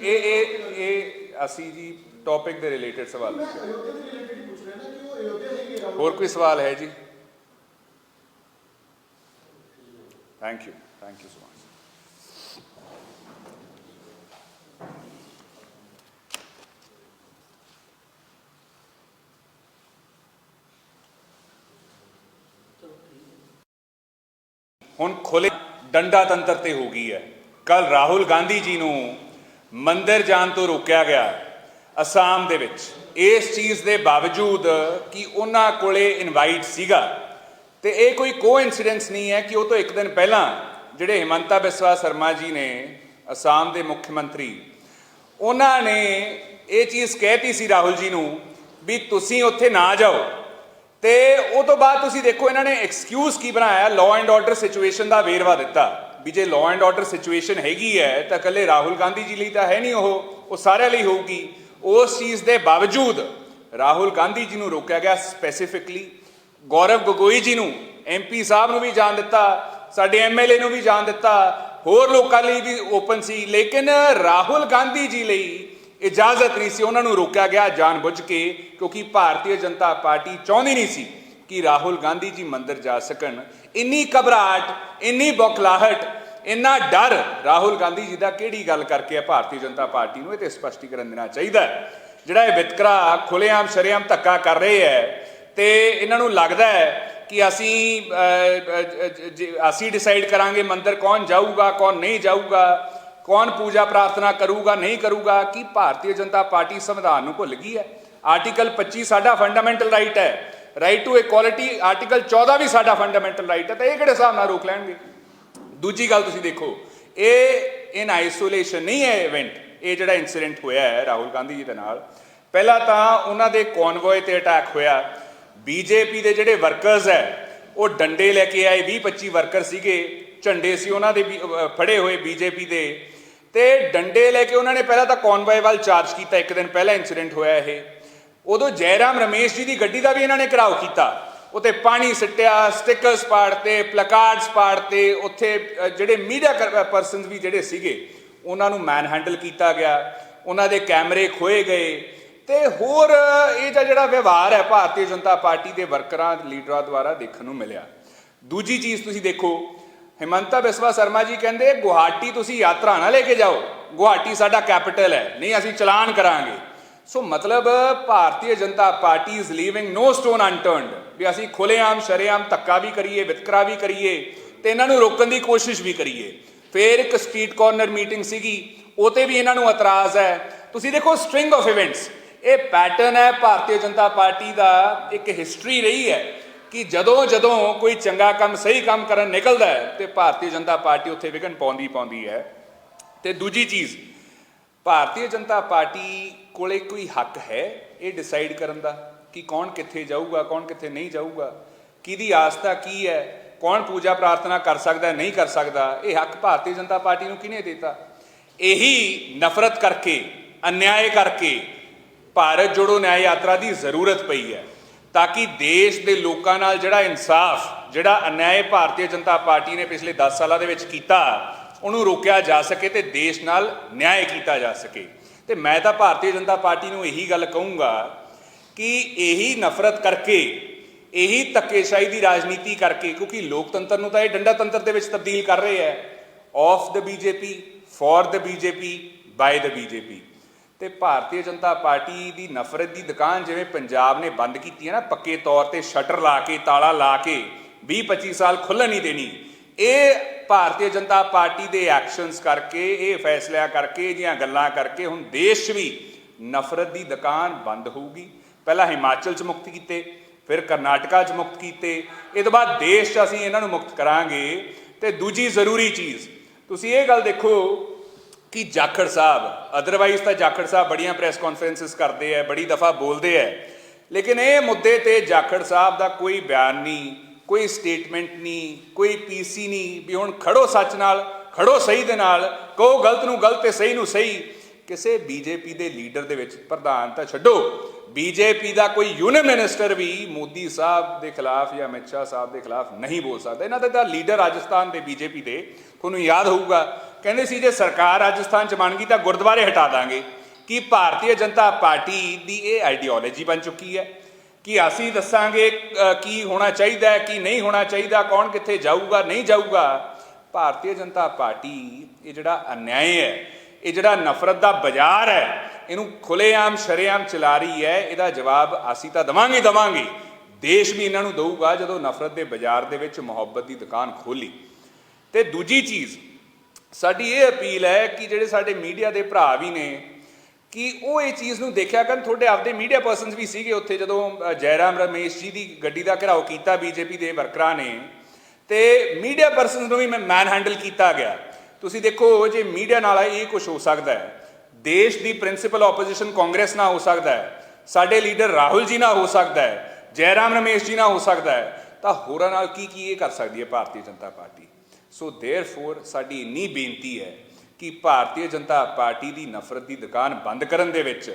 ਇਹ ਇਹ ਇਹ ਅਸੀਂ ਜੀ ਟੌਪਿਕ ਦੇ ਰਿਲੇਟਡ ਸਵਾਲ ਹੀ ਪੁੱਛ ਰਿਹਾ ਰਾਹੁਲ ਹੋਰ ਕੋਈ ਸਵਾਲ ਹੈ ਜੀ? Thank you thank you so much ਹੁਣ ਖੁੱਲੇ ਡੰਡਾ ਤੰਤਰ ਤੇ ਹੋ ਗਈ ਹੈ। ਕੱਲ ਰਾਹੁਲ ਗਾਂਧੀ ਜੀ ਨੂੰ ਮੰਦਰ ਜਾਣ ਤੋਂ ਰੋਕਿਆ ਗਿਆ ਅਸਾਮ ਦੇ ਵਿੱਚ। ਇਸ ਚੀਜ਼ ਦੇ ਬਾਵਜੂਦ ਕਿ ਉਹਨਾਂ ਕੋਲੇ ਇਨਵਾਈਟ ਸੀਗਾ, ਤੇ ਇਹ ਕੋਈ ਕੋਇਨਸੀਡੈਂਸ ਨਹੀਂ ਹੈ ਕਿ ਉਹ ਤੋਂ ਇੱਕ ਦਿਨ ਪਹਿਲਾਂ ਜਿਹੜੇ ਹਿਮੰਤਾ ਬਿਸਵਾ ਸ਼ਰਮਾ ਜੀ ਨੇ ਅਸਾਮ ਦੇ ਮੁੱਖ ਮੰਤਰੀ, ਉਹਨਾਂ ਨੇ ਇਹ ਚੀਜ਼ ਕਹਿਤੀ ਸੀ ਰਾਹੁਲ ਜੀ ਨੂੰ ਵੀ ਤੁਸੀਂ ਉੱਥੇ ਨਾ ਜਾਓ। ਤੇ ਉਹ ਤੋਂ ਬਾਅਦ ਤੁਸੀਂ ਦੇਖੋ ਇਹਨਾਂ ਨੇ ਐਕਸਕਿਊਜ਼ ਕੀ ਬਣਾਇਆ ਲਾਅ ਐਂਡ ਆਰਡਰ ਸਿਚੁਏਸ਼ਨ ਦਾ ਵੇਰਵਾ ਦਿੱਤਾ। ਵੀ ਜੇ ਲਾਅ ਐਂਡ ਆਰਡਰ ਸਿਚੁਏਸ਼ਨ ਹੈਗੀ ਹੈ, ਤਾਂ ਇਕੱਲੇ ਰਾਹੁਲ ਗਾਂਧੀ ਜੀ ਲਈ ਤਾਂ ਹੈ ਨਹੀਂ ਉਹ ਉਹ ਸਾਰਿਆਂ ਲਈ ਹੋਊਗੀ। ਉਸ ਚੀਜ਼ ਦੇ ਬਾਵਜੂਦ ਰਾਹੁਲ ਗਾਂਧੀ ਜੀ ਨੂੰ ਰੋਕਿਆ ਗਿਆ ਸਪੈਸੀਫਿਕਲੀ ਗੌਰਵ ਗਗੋਈ ਜੀ ਨੂੰ ਐਮਪੀ ਸਾਹਿਬ ਨੂੰ ਵੀ ਜਾਣ ਦਿੱਤਾ, ਸਾਡੇ ਐਮਐਲਏ ਨੂੰ ਵੀ ਜਾਣ ਦਿੱਤਾ। ਹੋਰ ਲੋਕਾਂ ਲਈ ਵੀ ਓਪਨ ਸੀ। ਲੇਕਿਨ ਰਾਹੁਲ ਗਾਂਧੀ ਜੀ ਲਈ ਇਜਾਜ਼ਤ ਨਹੀਂ ਸੀ, ਉਹਨਾਂ ਨੂੰ ਰੋਕਿਆ ਗਿਆ ਜਾਣਬੁੱਝ ਕੇ, ਕਿਉਂਕਿ ਭਾਰਤੀ ਜਨਤਾ ਪਾਰਟੀ ਚਾਹੁੰਦੀ ਨਹੀਂ ਸੀ ਕਿ ਰਾਹੁਲ ਗਾਂਧੀ ਜੀ ਮੰਦਰ ਜਾ ਸਕਣ। ਇੰਨੀ ਘਬਰਾਹਟ, ਇੰਨੀ ਬੌਖਲਾਹਟ, ਇੰਨਾ ਡਰ ਰਾਹੁਲ ਗਾਂਧੀ ਜੀ ਦਾ ਕਿਹੜੀ ਗੱਲ ਕਰਕੇ ਹੈ ਭਾਰਤੀ ਜਨਤਾ ਪਾਰਟੀ ਨੂੰ, ਇਹ ਤੇ ਸਪਸ਼ਟੀਕਰਨ ਦੇਣਾ ਚਾਹੀਦਾ ਹੈ। ਜਿਹੜਾ ਇਹ ਵਿਤਕਰਾ ਖੁੱਲੇਆਮ ਸ਼ਰੇਆਮ ਧੱਕਾ ਕਰ ਰਹੇ ਹੈ, ਤੇ ਇਹਨਾਂ ਨੂੰ ਲੱਗਦਾ ਹੈ ਕਿ ਅਸੀਂ ਅਸੀਂ ਡਿਸਾਈਡ ਕਰਾਂਗੇ ਮੰਦਰ ਕੌਣ ਜਾਊਗਾ, ਕੌਣ ਨਹੀਂ ਜਾਊਗਾ ਕੌਣ ਪੂਜਾ ਪ੍ਰਾਰਥਨਾ ਕਰੂਗਾ ਨਹੀਂ ਕਰੂਗਾ? ਕਿ ਭਾਰਤੀ ਜਨਤਾ ਪਾਰਟੀ ਸੰਵਿਧਾਨ ਨੂੰ ਭੁੱਲ ਗਈ ਹੈ? ਆਰਟੀਕਲ 25 ਸਾਡਾ ਫੰਡਾਮੈਂਟਲ ਰਾਈਟ ਹੈ। ਰਾਈਟ ਟੂ ਇਕੁਆਲਿਟੀ ਆਰਟੀਕਲ 14 ਵੀ ਸਾਡਾ ਫੰਡਾਮੈਂਟਲ ਰਾਈਟ ਹੈ ਤਾਂ ਇਹ ਕਿਹੜੇ ਹਿਸਾਬ ਨਾਲ ਰੋਕ ਲੈਣਗੇ? ਦੂਜੀ ਗੱਲ ਤੁਸੀਂ ਦੇਖੋ ਇਹ ਇਨ ਆਈਸੋਲੇਸ਼ਨ ਨਹੀਂ ਹੈ ਇਵੈਂਟ ਇਹ ਜਿਹੜਾ ਇਨਸੀਡੈਂਟ ਹੋਇਆ ਹੈ ਰਾਹੁਲ ਗਾਂਧੀ ਜੀ ਦੇ ਨਾਲ। ਪਹਿਲਾਂ ਤਾਂ ਉਹਨਾਂ ਦੇ ਕਨਵੋਏ ਤੇ ਅਟੈਕ ਹੋਇਆ। ਬੀਜੇਪੀ ਦੇ ਜਿਹੜੇ ਵਰਕਰਸ ਹੈ ਉਹ ਡੰਡੇ ਲੈ ਕੇ ਆਏ 20 25 ਵਰਕਰ ਸੀਗੇ ਝੰਡੇ ਸੀ ਉਹਨਾਂ ਦੇ ਵੀ, ਫੜੇ ਹੋਏ ਬੀਜੇਪੀ ਦੇ। ਤੇ ਡੰਡੇ ਲੈ ਕੇ ਉਹਨਾਂ ਨੇ ਪਹਿਲਾਂ ਤਾਂ ਕਨਵੋਏ ਵੱਲ ਚਾਰਜ ਕੀਤਾ, ਇੱਕ ਦਿਨ ਪਹਿਲਾਂ ਇਨਸੀਡੈਂਟ ਹੋਇਆ ਇਹ। ਉਦੋਂ ਜੈਰਾਮ ਰਮੇਸ਼ ਜੀ ਦੀ ਗੱਡੀ ਦਾ ਵੀ ਇਹਨਾਂ ਨੇ ਘਰਾਓ ਕੀਤਾ। ਉੱਤੇ ਪਾਣੀ ਸਿੱਟਿਆ ਸਟickers ਪਾੜਤੇ ਪਲਕਾਰਡਸ ਪਾੜਤੇ, ਉੱਥੇ ਜਿਹੜੇ ਮੀਡੀਆ ਪਰਸਨਸ ਵੀ ਜਿਹੜੇ ਸੀਗੇ, ਉਹਨਾਂ ਨੂੰ ਮੈਨ ਹੈਂਡਲ ਕੀਤਾ ਗਿਆ। ਉਹਨਾਂ ਦੇ ਕੈਮਰੇ ਖੋਏ ਗਏ। ਤੇ ਹੋਰ ਇਹ ਜਿਹਾ ਜਿਹੜਾ ਵਿਵਹਾਰ ਹੈ, ਭਾਰਤੀ ਜਨਤਾ ਪਾਰਟੀ ਦੇ ਵਰਕਰਾਂ, ਲੀਡਰਾਂ ਦੁਆਰਾ ਦੇਖਣ ਨੂੰ ਮਿਲਿਆ। ਦੂਜੀ ਚੀਜ਼ ਤੁਸੀਂ ਦੇਖੋ ਹਿਮੰਤਾ ਬਿਸਵਾ ਸ਼ਰਮਾ ਜੀ ਕਹਿੰਦੇ, ਗੁਹਾਟੀ ਤੁਸੀਂ ਯਾਤਰਾ ਨਾ ਲੈ ਕੇ ਜਾਓ। ਗੁਹਾਟੀ ਸਾਡਾ ਕੈਪੀਟਲ ਹੈ, ਨਹੀਂ ਅਸੀਂ ਚਲਾਨ ਕਰਾਂਗੇ। ਸੋ ਮਤਲਬ Bharatiya Janata party is leaving no stone unturned ਵੀ ਅਸੀਂ ਖੁੱਲੇਆਮ ਸ਼ਰੇਆਮ ਧੱਕਾ ਵੀ ਕਰੀਏ, ਵਿਤਕਰਾ ਵੀ ਕਰੀਏ ਤੇ ਇਹਨਾਂ ਨੂੰ ਰੋਕਣ ਦੀ ਕੋਸ਼ਿਸ਼ ਵੀ ਕਰੀਏ। ਫੇਰ ਇੱਕ ਸਟਰੀਟ ਕਾਰਨਰ ਮੀਟਿੰਗ ਸੀਗੀ ਉਹ ਤੇ ਵੀ ਇਹਨਾਂ ਨੂੰ ਇਤਰਾਜ਼ ਹੈ। ਤੁਸੀਂ ਦੇਖੋ ਸਟ੍ਰਿੰਗ ਆਫ ਇਵੈਂਟਸ ਇਹ ਪੈਟਰਨ ਹੈ, ਭਾਰਤੀ ਜਨਤਾ ਪਾਰਟੀ ਦਾ ਇੱਕ ਹਿਸਟਰੀ ਰਹੀ ਹੈ। ਕਿ ਜਦੋਂ ਜਦੋਂ ਕੋਈ ਚੰਗਾ ਕੰਮ, ਸਹੀ ਕੰਮ ਕਰਨ ਨਿਕਲਦਾ ਹੈ ਤੇ ਭਾਰਤੀ ਜਨਤਾ ਪਾਰਟੀ ਉੱਥੇ ਵਿਘਨ ਪਾਉਂਦੀ ਪਾਉਂਦੀ ਹੈ। ਤੇ ਦੂਜੀ ਚੀਜ਼, ਭਾਰਤੀ ਜਨਤਾ ਪਾਰਟੀ ਕੋਲੇ ਕੋਈ ਹੱਕ ਹੈ ਇਹ ਡਿਸਾਈਡ ਕਰਨ ਦਾ ਕਿ ਕੌਣ ਕਿੱਥੇ ਜਾਊਗਾ, ਕੌਣ ਕਿੱਥੇ ਨਹੀਂ ਜਾਊਗਾ, ਕਿਹਦੀ ਆਸਥਾ ਕੀ ਹੈ, ਕੌਣ ਪੂਜਾ ਪ੍ਰਾਰਥਨਾ ਕਰ ਸਕਦਾ, ਨਹੀਂ ਕਰ ਸਕਦਾ, ਇਹ ਹੱਕ ਭਾਰਤੀ ਜਨਤਾ ਪਾਰਟੀ ਨੂੰ ਕਿਹਨੇ ਦਿੱਤਾ? ਇਹੀ ਨਫ਼ਰਤ ਕਰਕੇ, ਅਨਿਆਏ ਕਰਕੇ ਭਾਰਤ ਜੋੜੋ ਨਿਆਂ ਯਾਤਰਾ ਦੀ ਜ਼ਰੂਰਤ ਪਈ ਹੈ। ਤਾਂ ਕਿ ਦੇਸ਼ ਦੇ ਲੋਕਾਂ ਨਾਲ ਜਿਹੜਾ ਇਨਸਾਫ, ਜਿਹੜਾ ਅਨਿਆਏ ਭਾਰਤੀ ਜਨਤਾ ਪਾਰਟੀ ਨੇ ਪਿਛਲੇ 10 ਸਾਲਾਂ ਦੇ ਵਿੱਚ ਕੀਤਾ, ਉਹਨੂੰ ਰੋਕਿਆ ਜਾ ਸਕੇ ਤੇ ਦੇਸ਼ ਨਾਲ ਨਿਆਂ ਕੀਤਾ ਜਾ ਸਕੇ। ਤੇ ਮੈਂ ਤਾਂ ਭਾਰਤੀ ਜਨਤਾ ਪਾਰਟੀ ਨੂੰ ਇਹੀ ਗੱਲ ਕਹੂੰਗਾ ਕਿ ਇਹੀ ਨਫ਼ਰਤ ਕਰਕੇ, ਇਹੀ ਧੱਕੇਸ਼ਾਹੀ ਦੀ ਰਾਜਨੀਤੀ ਕਰਕੇ, ਕਿਉਂਕਿ ਲੋਕਤੰਤਰ ਨੂੰ ਤਾਂ ਇਹ ਡੰਡਾ ਤੰਤਰ ਦੇ ਵਿੱਚ ਤਬਦੀਲ ਕਰ ਰਹੇ ਹੈ। Of the BJP for the BJP by the BJP ਤੇ ਭਾਰਤੀ ਜਨਤਾ ਪਾਰਟੀ ਦੀ ਨਫ਼ਰਤ ਦੀ ਦੁਕਾਨ ਜਿਵੇਂ ਪੰਜਾਬ ਨੇ ਬੰਦ ਕੀਤੀ ਹੈ ਨਾ, ਪੱਕੇ ਤੌਰ ਤੇ ਸ਼ਟਰ ਲਾ ਕੇ, ਤਾਲਾ ਲਾ ਕੇ 20 25 ਸਾਲ ਖੁੱਲ੍ਹਣ ਨਹੀਂ ਦੇਣੀ। ਇਹ ਭਾਰਤੀ ਜਨਤਾ ਪਾਰਟੀ ਦੇ ਐਕਸ਼ਨਸ ਕਰਕੇ, ਇਹ ਫੈਸਲਿਆਂ ਕਰਕੇ, ਇਹਦੀਆਂ ਗੱਲਾਂ ਕਰਕੇ ਹੁਣ ਦੇਸ਼ 'ਚ ਵੀ ਨਫ਼ਰਤ ਦੀ ਦੁਕਾਨ ਬੰਦ ਹੋਊਗੀ। ਪਹਿਲਾਂ ਹਿਮਾਚਲ 'ਚ ਮੁਕਤ ਕੀਤੇ, ਫਿਰ ਕਰਨਾਟਕਾ 'ਚ ਮੁਕਤ ਕੀਤੇ, ਇਹ ਤੋਂ ਬਾਅਦ ਦੇਸ਼ 'ਚ ਅਸੀਂ ਇਹਨਾਂ ਨੂੰ ਮੁਕਤ ਕਰਾਂਗੇ। ਤੇ ਦੂਜੀ ਜ਼ਰੂਰੀ ਚੀਜ਼, ਤੁਸੀਂ ਇਹ ਗੱਲ ਦੇਖੋ ਕਿ ਜਾਖੜ ਸਾਹਿਬ ਅਦਰਵਾਈਜ਼ ਤਾਂ ਜਾਖੜ ਸਾਹਿਬ ਬੜੀਆਂ ਪ੍ਰੈਸ ਕਾਨਫਰੰਸਸ ਕਰਦੇ ਆ ਬੜੀ ਦਫਾ ਬੋਲਦੇ ਆ ਲੇਕਿਨ ਇਹ ਮੁੱਦੇ ਤੇ ਜਾਖੜ ਸਾਹਿਬ ਦਾ ਕੋਈ ਬਿਆਨ ਨਹੀਂ, ਕੋਈ ਸਟੇਟਮੈਂਟ ਨਹੀਂ, ਕੋਈ ਪੀਸੀ ਨਹੀਂ, ਵੀ ਹੁਣ ਖੜੋ ਸੱਚ ਨਾਲ, ਖੜੋ ਸਹੀ ਦੇ ਨਾਲ, ਕਹੋ ਗਲਤ ਨੂੰ ਗਲਤ ਤੇ ਸਹੀ ਨੂੰ ਸਹੀ। ਕਿਸੇ ਬੀਜੇਪੀ ਦੇ ਲੀਡਰ ਦੇ ਵਿੱਚ ਪ੍ਰਧਾਨ ਤਾਂ ਛੱਡੋ। ਬੀਜੇਪੀ ਦਾ ਕੋਈ ਯੂਨੀਅਨ ਮਿਨਿਸਟਰ ਵੀ ਮੋਦੀ ਸਾਹਿਬ ਦੇ ਖਿਲਾਫ ਜਾਂ ਅਮਿਤ ਸ਼ਾਹ ਸਾਹਿਬ ਦੇ ਖਿਲਾਫ ਨਹੀਂ ਬੋਲ ਸਕਦਾ। ਇਹਨਾਂ ਦੇ ਤਾਂ ਲੀਡਰ ਰਾਜਸਥਾਨ ਦੇ ਬੀਜੇਪੀ ਦੇ। ਤੁਹਾਨੂੰ ਯਾਦ ਹੋਊਗਾ ਕਹਿੰਦੇ ਸੀ, ਜੇ ਸਰਕਾਰ ਰਾਜਸਥਾਨ ਚ ਬਣ ਗਈ ਤਾਂ ਗੁਰਦੁਆਰੇ ਹਟਾ ਦਾਂਗੇ। ਕਿ ਭਾਰਤੀ ਜਨਤਾ ਪਾਰਟੀ ਦੀ ਇਹ ਆਈਡੀਓਲੋਜੀ ਬਣ ਚੁੱਕੀ ਹੈ? ਕਿ ਅਸੀਂ ਦੱਸਾਂਗੇ ਕੀ ਹੋਣਾ ਚਾਹੀਦਾ ਹੈ ਕੀ ਨਹੀਂ ਹੋਣਾ ਚਾਹੀਦਾ, ਕੌਣ ਕਿੱਥੇ ਜਾਊਗਾ, ਨਹੀਂ ਜਾਊਗਾ? ਭਾਰਤੀ ਜਨਤਾ ਪਾਰਟੀ, ਇਹ ਜਿਹੜਾ ਅਨਿਆਏ ਹੈ, ਇਹ ਜਿਹੜਾ ਨਫ਼ਰਤ ਦਾ ਬਾਜ਼ਾਰ ਹੈ, ਇਹਨੂੰ ਖੁੱਲੇਆਮ ਸ਼ਰੇਆਮ ਚਲਾ ਰਹੀ ਹੈ, ਇਹਦਾ ਜਵਾਬ ਅਸੀਂ ਤਾਂ ਦਵਾਂਗੇ ਦਵਾਂਗੇ। ਦੇਸ਼ ਵੀ ਇਹਨਾਂ ਨੂੰ ਦਊਗਾ ਜਦੋਂ ਨਫ਼ਰਤ ਦੇ ਬਾਜ਼ਾਰ ਦੇ ਵਿੱਚ ਮੁਹੱਬਤ ਦੀ ਦੁਕਾਨ ਖੋਲੀ ਤੇ ਦੂਜੀ ਚੀਜ਼ ਸਾਡੀ ਇਹ ਅਪੀਲ ਹੈ ਕਿ ਜਿਹੜੇ ਸਾਡੇ ਮੀਡੀਆ ਦੇ ਭਰਾ ਵੀ ਨੇ, ਕਿ ਉਹ ਇਹ ਚੀਜ਼ ਨੂੰ ਦੇਖਿਆ ਕਰਨ। ਤੁਹਾਡੇ ਆਪਦੇ ਮੀਡੀਆ ਪਰਸਨਸ ਵੀ ਸੀਗੇ ਉੱਥੇ ਜਦੋਂ ਜੈਰਾਮ ਰਮੇਸ਼ ਜੀ ਦੀ ਗੱਡੀ ਦਾ ਘਿਰਾਓ ਕੀਤਾ, ਬੀਜੇਪੀ ਦੇ ਵਰਕਰਾਂ ਨੇ। ਤੇ ਮੀਡੀਆ ਪਰਸਨਸ ਨੂੰ ਵੀ ਮੈਂ ਮੈਨ ਹੈਂਡਲ ਕੀਤਾ ਗਿਆ। ਤੁਸੀਂ ਦੇਖੋ ਜੇ ਮੀਡੀਆ ਨਾਲ ਇਹ ਕੁਝ ਹੋ ਸਕਦਾ ਹੈ, ਦੇਸ਼ ਦੀ ਪ੍ਰਿੰਸੀਪਲ ਆਪੋਜੀਸ਼ਨ ਕਾਂਗਰਸ ਨਾਲ ਹੋ ਸਕਦਾ ਹੈ, ਸਾਡੇ ਲੀਡਰ ਰਾਹੁਲ ਜੀ ਨਾਲ ਹੋ ਸਕਦਾ ਹੈ, ਜੈਰਾਮ ਰਮੇਸ਼ ਜੀ ਨਾਲ ਹੋ ਸਕਦਾ ਹੈ, ਤਾਂ ਹੋਰਾਂ ਨਾਲ ਕੀ ਕੀ ਇਹ ਕਰ ਸਕਦੀ ਹੈ ਭਾਰਤੀ ਜਨਤਾ ਪਾਰਟੀ? ਸੋ देयरफॉर ਸਾਡੀ ਇੰਨੀ ਬੇਨਤੀ ਹੈ ਕਿ ਭਾਰਤੀ ਜਨਤਾ ਪਾਰਟੀ ਦੀ ਨਫ਼ਰਤ ਦੀ ਦੁਕਾਨ ਬੰਦ ਕਰਨ ਦੇ ਵਿੱਚ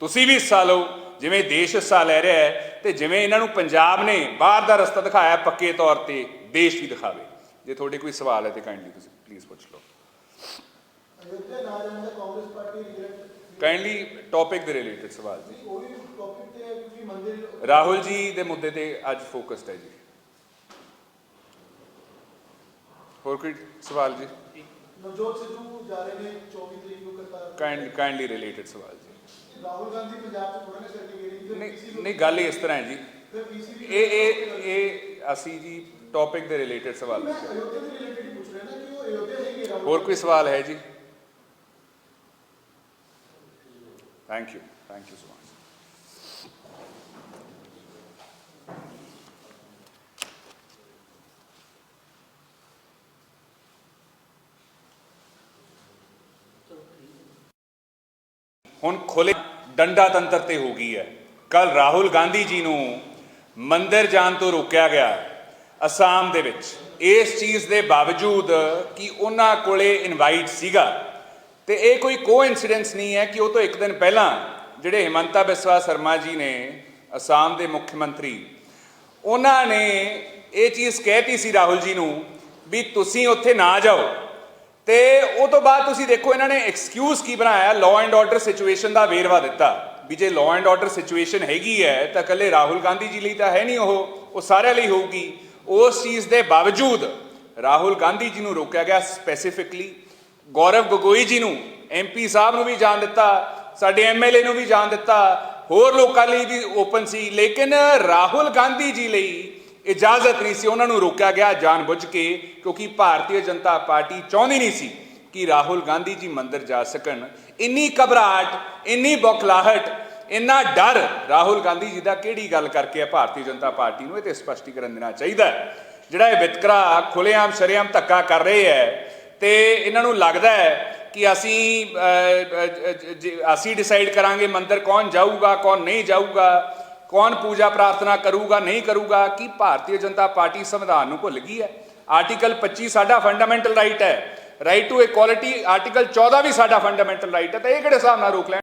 ਤੁਸੀਂ ਵੀ ਹਿੱਸਾ ਲਓ ਜਿਵੇਂ ਦੇਸ਼ ਹਿੱਸਾ ਲੈ ਰਿਹਾ ਹੈ ਤੇ ਜਿਵੇਂ ਇਹਨਾਂ ਨੂੰ ਪੰਜਾਬ ਨੇ ਬਾਹਰ ਦਾ ਰਸਤਾ ਦਿਖਾਇਆ ਪੱਕੇ ਤੌਰ ਤੇ ਦੇਸ਼ ਵੀ ਦਿਖਾਵੇ ਜੇ ਤੁਹਾਡੇ ਕੋਈ ਸਵਾਲ ਹੈ ਤੇ ਕਾਈਂਡਲੀ ਤੁਸੀਂ ਪਲੀਜ਼ ਪੁੱਛ ਲਓ ਅਯੋਧਿਆ ਨਾ ਜਾਣ ਦਾ Congress party regret kindly topic ਦੇ ਰਿਲੇਟਡ ਸਵਾਲ ਜੀ ਉਹ ਵੀ ਟੌਪਿਕ ਤੇ ਹੈ ਕਿਉਂਕਿ ਮੰਦਿਰ ਰਾਹੁਲ ਜੀ ਦੇ ਮੁੱਦੇ ਤੇ ਅੱਜ ਫੋਕਸਡ ਹੈ ਜੀ ਹੋਰ ਕੋਈ ਸਵਾਲ ਜੀ? ਨਵਜੋਤ ਸਿੱਧੂ ਜਾ ਰਹੇ ਨੇ 24 ਤਰੀਕ ਨੂੰ ਕਰਤਾਰ ਕਾਈਂਡਲੀ ਕਾਈਂਡਲੀ ਰਿਲੇਟਡ ਸਵਾਲ ਜੀ। ਰਾਹੁਲ ਗਾਂਧੀ ਪੰਜਾਬ ਚ ਥੋੜਾ ਨਾ ਕਰਕੇ ਗਏ ਨਹੀਂ ਗੱਲ ਇਸ ਤਰ੍ਹਾਂ ਹੈ ਜੀ। ਇਹ ਇਹ ਇਹ ਅਸੀਂ ਜੀ ਟੌਪਿਕ ਦੇ ਰਿਲੇਟਡ ਸਵਾਲ ਹੀ ਪੁੱਛ ਰਿਹਾ ਰਾਹੁਲ ਹੋਰ ਕੋਈ ਸਵਾਲ ਹੈ ਜੀ? Thank you thank you so much ਹੁਣ ਖੁੱਲੇ ਡੰਡਾ ਤੰਤਰ ਤੇ ਹੋ ਗਈ ਹੈ। ਕੱਲ ਰਾਹੁਲ ਗਾਂਧੀ ਜੀ ਨੂੰ ਮੰਦਿਰ ਜਾਣ ਤੋਂ ਰੋਕਿਆ ਗਿਆ ਅਸਾਮ ਦੇ ਵਿੱਚ। ਇਸ ਚੀਜ਼ ਦੇ ਬਾਵਜੂਦ ਕਿ ਉਹਨਾਂ ਕੋਲੇ ਇਨਵਾਈਟ ਸੀਗਾ, ਤੇ ਇਹ ਕੋਈ ਕੋਇਨਸੀਡੈਂਸ ਨਹੀਂ ਹੈ ਕਿ ਉਹ ਤੋਂ ਇੱਕ ਦਿਨ ਪਹਿਲਾਂ ਜਿਹੜੇ ਹਿਮੰਤਾ ਬਿਸਵਾ ਸ਼ਰਮਾ ਜੀ ਨੇ ਅਸਾਮ ਦੇ ਮੁੱਖ ਮੰਤਰੀ, ਉਹਨਾਂ ਨੇ ਇਹ ਚੀਜ਼ ਕਹਿਤੀ ਸੀ ਰਾਹੁਲ ਜੀ ਨੂੰ ਵੀ ਤੁਸੀਂ ਉੱਥੇ ਨਾ ਜਾਓ। ਤੇ ਉਹ ਤੋਂ ਬਾਅਦ ਤੁਸੀਂ ਦੇਖੋ ਇਹਨਾਂ ਨੇ ਐਕਸਕਿਊਜ਼ ਕੀ ਬਣਾਇਆ ਲਾਅ ਐਂਡ ਆਰਡਰ ਸਿਚੁਏਸ਼ਨ ਦਾ ਵੇਰਵਾ ਦਿੱਤਾ। ਵੀ ਜੇ ਲਾਅ ਐਂਡ ਆਰਡਰ ਸਿਚੁਏਸ਼ਨ ਹੈਗੀ ਹੈ, ਤਾਂ ਇਕੱਲੇ ਰਾਹੁਲ ਗਾਂਧੀ ਜੀ ਲਈ ਤਾਂ ਹੈ ਨਹੀਂ ਉਹ ਉਹ ਸਾਰਿਆਂ ਲਈ ਹੋਊਗੀ। ਉਸ ਚੀਜ਼ ਦੇ ਬਾਵਜੂਦ ਰਾਹੁਲ ਗਾਂਧੀ ਜੀ ਨੂੰ ਰੋਕਿਆ ਗਿਆ ਸਪੈਸੀਫਿਕਲੀ ਗੌਰਵ ਗਗੋਈ ਜੀ ਨੂੰ ਐਮਪੀ ਸਾਹਿਬ ਨੂੰ ਵੀ ਜਾਣ ਦਿੱਤਾ, ਸਾਡੇ ਐਮਐਲਏ ਨੂੰ ਵੀ ਜਾਣ ਦਿੱਤਾ, ਹੋਰ ਲੋਕਾਂ ਲਈ ਵੀ ਓਪਨ ਸੀ। ਲੇਕਿਨ ਰਾਹੁਲ ਗਾਂਧੀ ਜੀ ਲਈ ਇਜਾਜ਼ਤ ਨਹੀਂ ਸੀ, ਉਹਨਾਂ ਨੂੰ ਰੋਕਿਆ ਗਿਆ ਜਾਣਬੁੱਝ ਕੇ, ਕਿਉਂਕਿ ਭਾਰਤੀ ਜਨਤਾ ਪਾਰਟੀ ਚਾਹੁੰਦੀ ਨਹੀਂ ਸੀ ਕਿ ਰਾਹੁਲ ਗਾਂਧੀ ਜੀ ਮੰਦਰ ਜਾ ਸਕਣ। ਇੰਨੀ ਘਬਰਾਹਟ, ਇੰਨੀ ਬੌਖਲਾਹਟ, ਇੰਨਾ ਡਰ ਰਾਹੁਲ ਗਾਂਧੀ ਜੀ ਦਾ ਕਿਹੜੀ ਗੱਲ ਕਰਕੇ ਹੈ ਭਾਰਤੀ ਜਨਤਾ ਪਾਰਟੀ ਨੂੰ? ਇਹ ਤੇ ਸਪਸ਼ਟੀਕਰਨ ਦੇਣਾ ਚਾਹੀਦਾ ਜਿਹੜਾ ਇਹ ਵਿਤਕਰਾ ਖੁੱਲੇਆਮ ਸ਼ਰੇਆਮ ਧੱਕਾ ਕਰ ਰਹੇ ਹੈ, ਤੇ ਇਹਨਾਂ ਨੂੰ ਲੱਗਦਾ ਹੈ ਕਿ ਅਸੀਂ ਅਸੀਂ ਡਿਸਾਈਡ ਕਰਾਂਗੇ ਮੰਦਰ ਕੌਣ ਜਾਊਗਾ, ਕੌਣ ਨਹੀਂ ਜਾਊਗਾ ਕੌਣ ਪੂਜਾ ਪ੍ਰਾਰਥਨਾ ਕਰੂਗਾ, ਨਹੀਂ ਕਰੂਗਾ, ਕਿ ਭਾਰਤੀ ਜਨਤਾ ਪਾਰਟੀ ਸੰਵਿਧਾਨ ਨੂੰ ਭੁੱਲ ਗਈ ਹੈ? ਆਰਟੀਕਲ 25 ਸਾਡਾ ਫੰਡਾਮੈਂਟਲ ਰਾਈਟ ਹੈ। ਰਾਈਟ ਟੂ ਇਕੁਆਲਿਟੀ ਆਰਟੀਕਲ 14 ਵੀ ਸਾਡਾ ਫੰਡਾਮੈਂਟਲ ਰਾਈਟ ਹੈ, ਤਾਂ ਇਹ ਕਿਹੜੇ ਹਿਸਾਬ ਨਾਲ ਰੋਕ ਲੈਣ?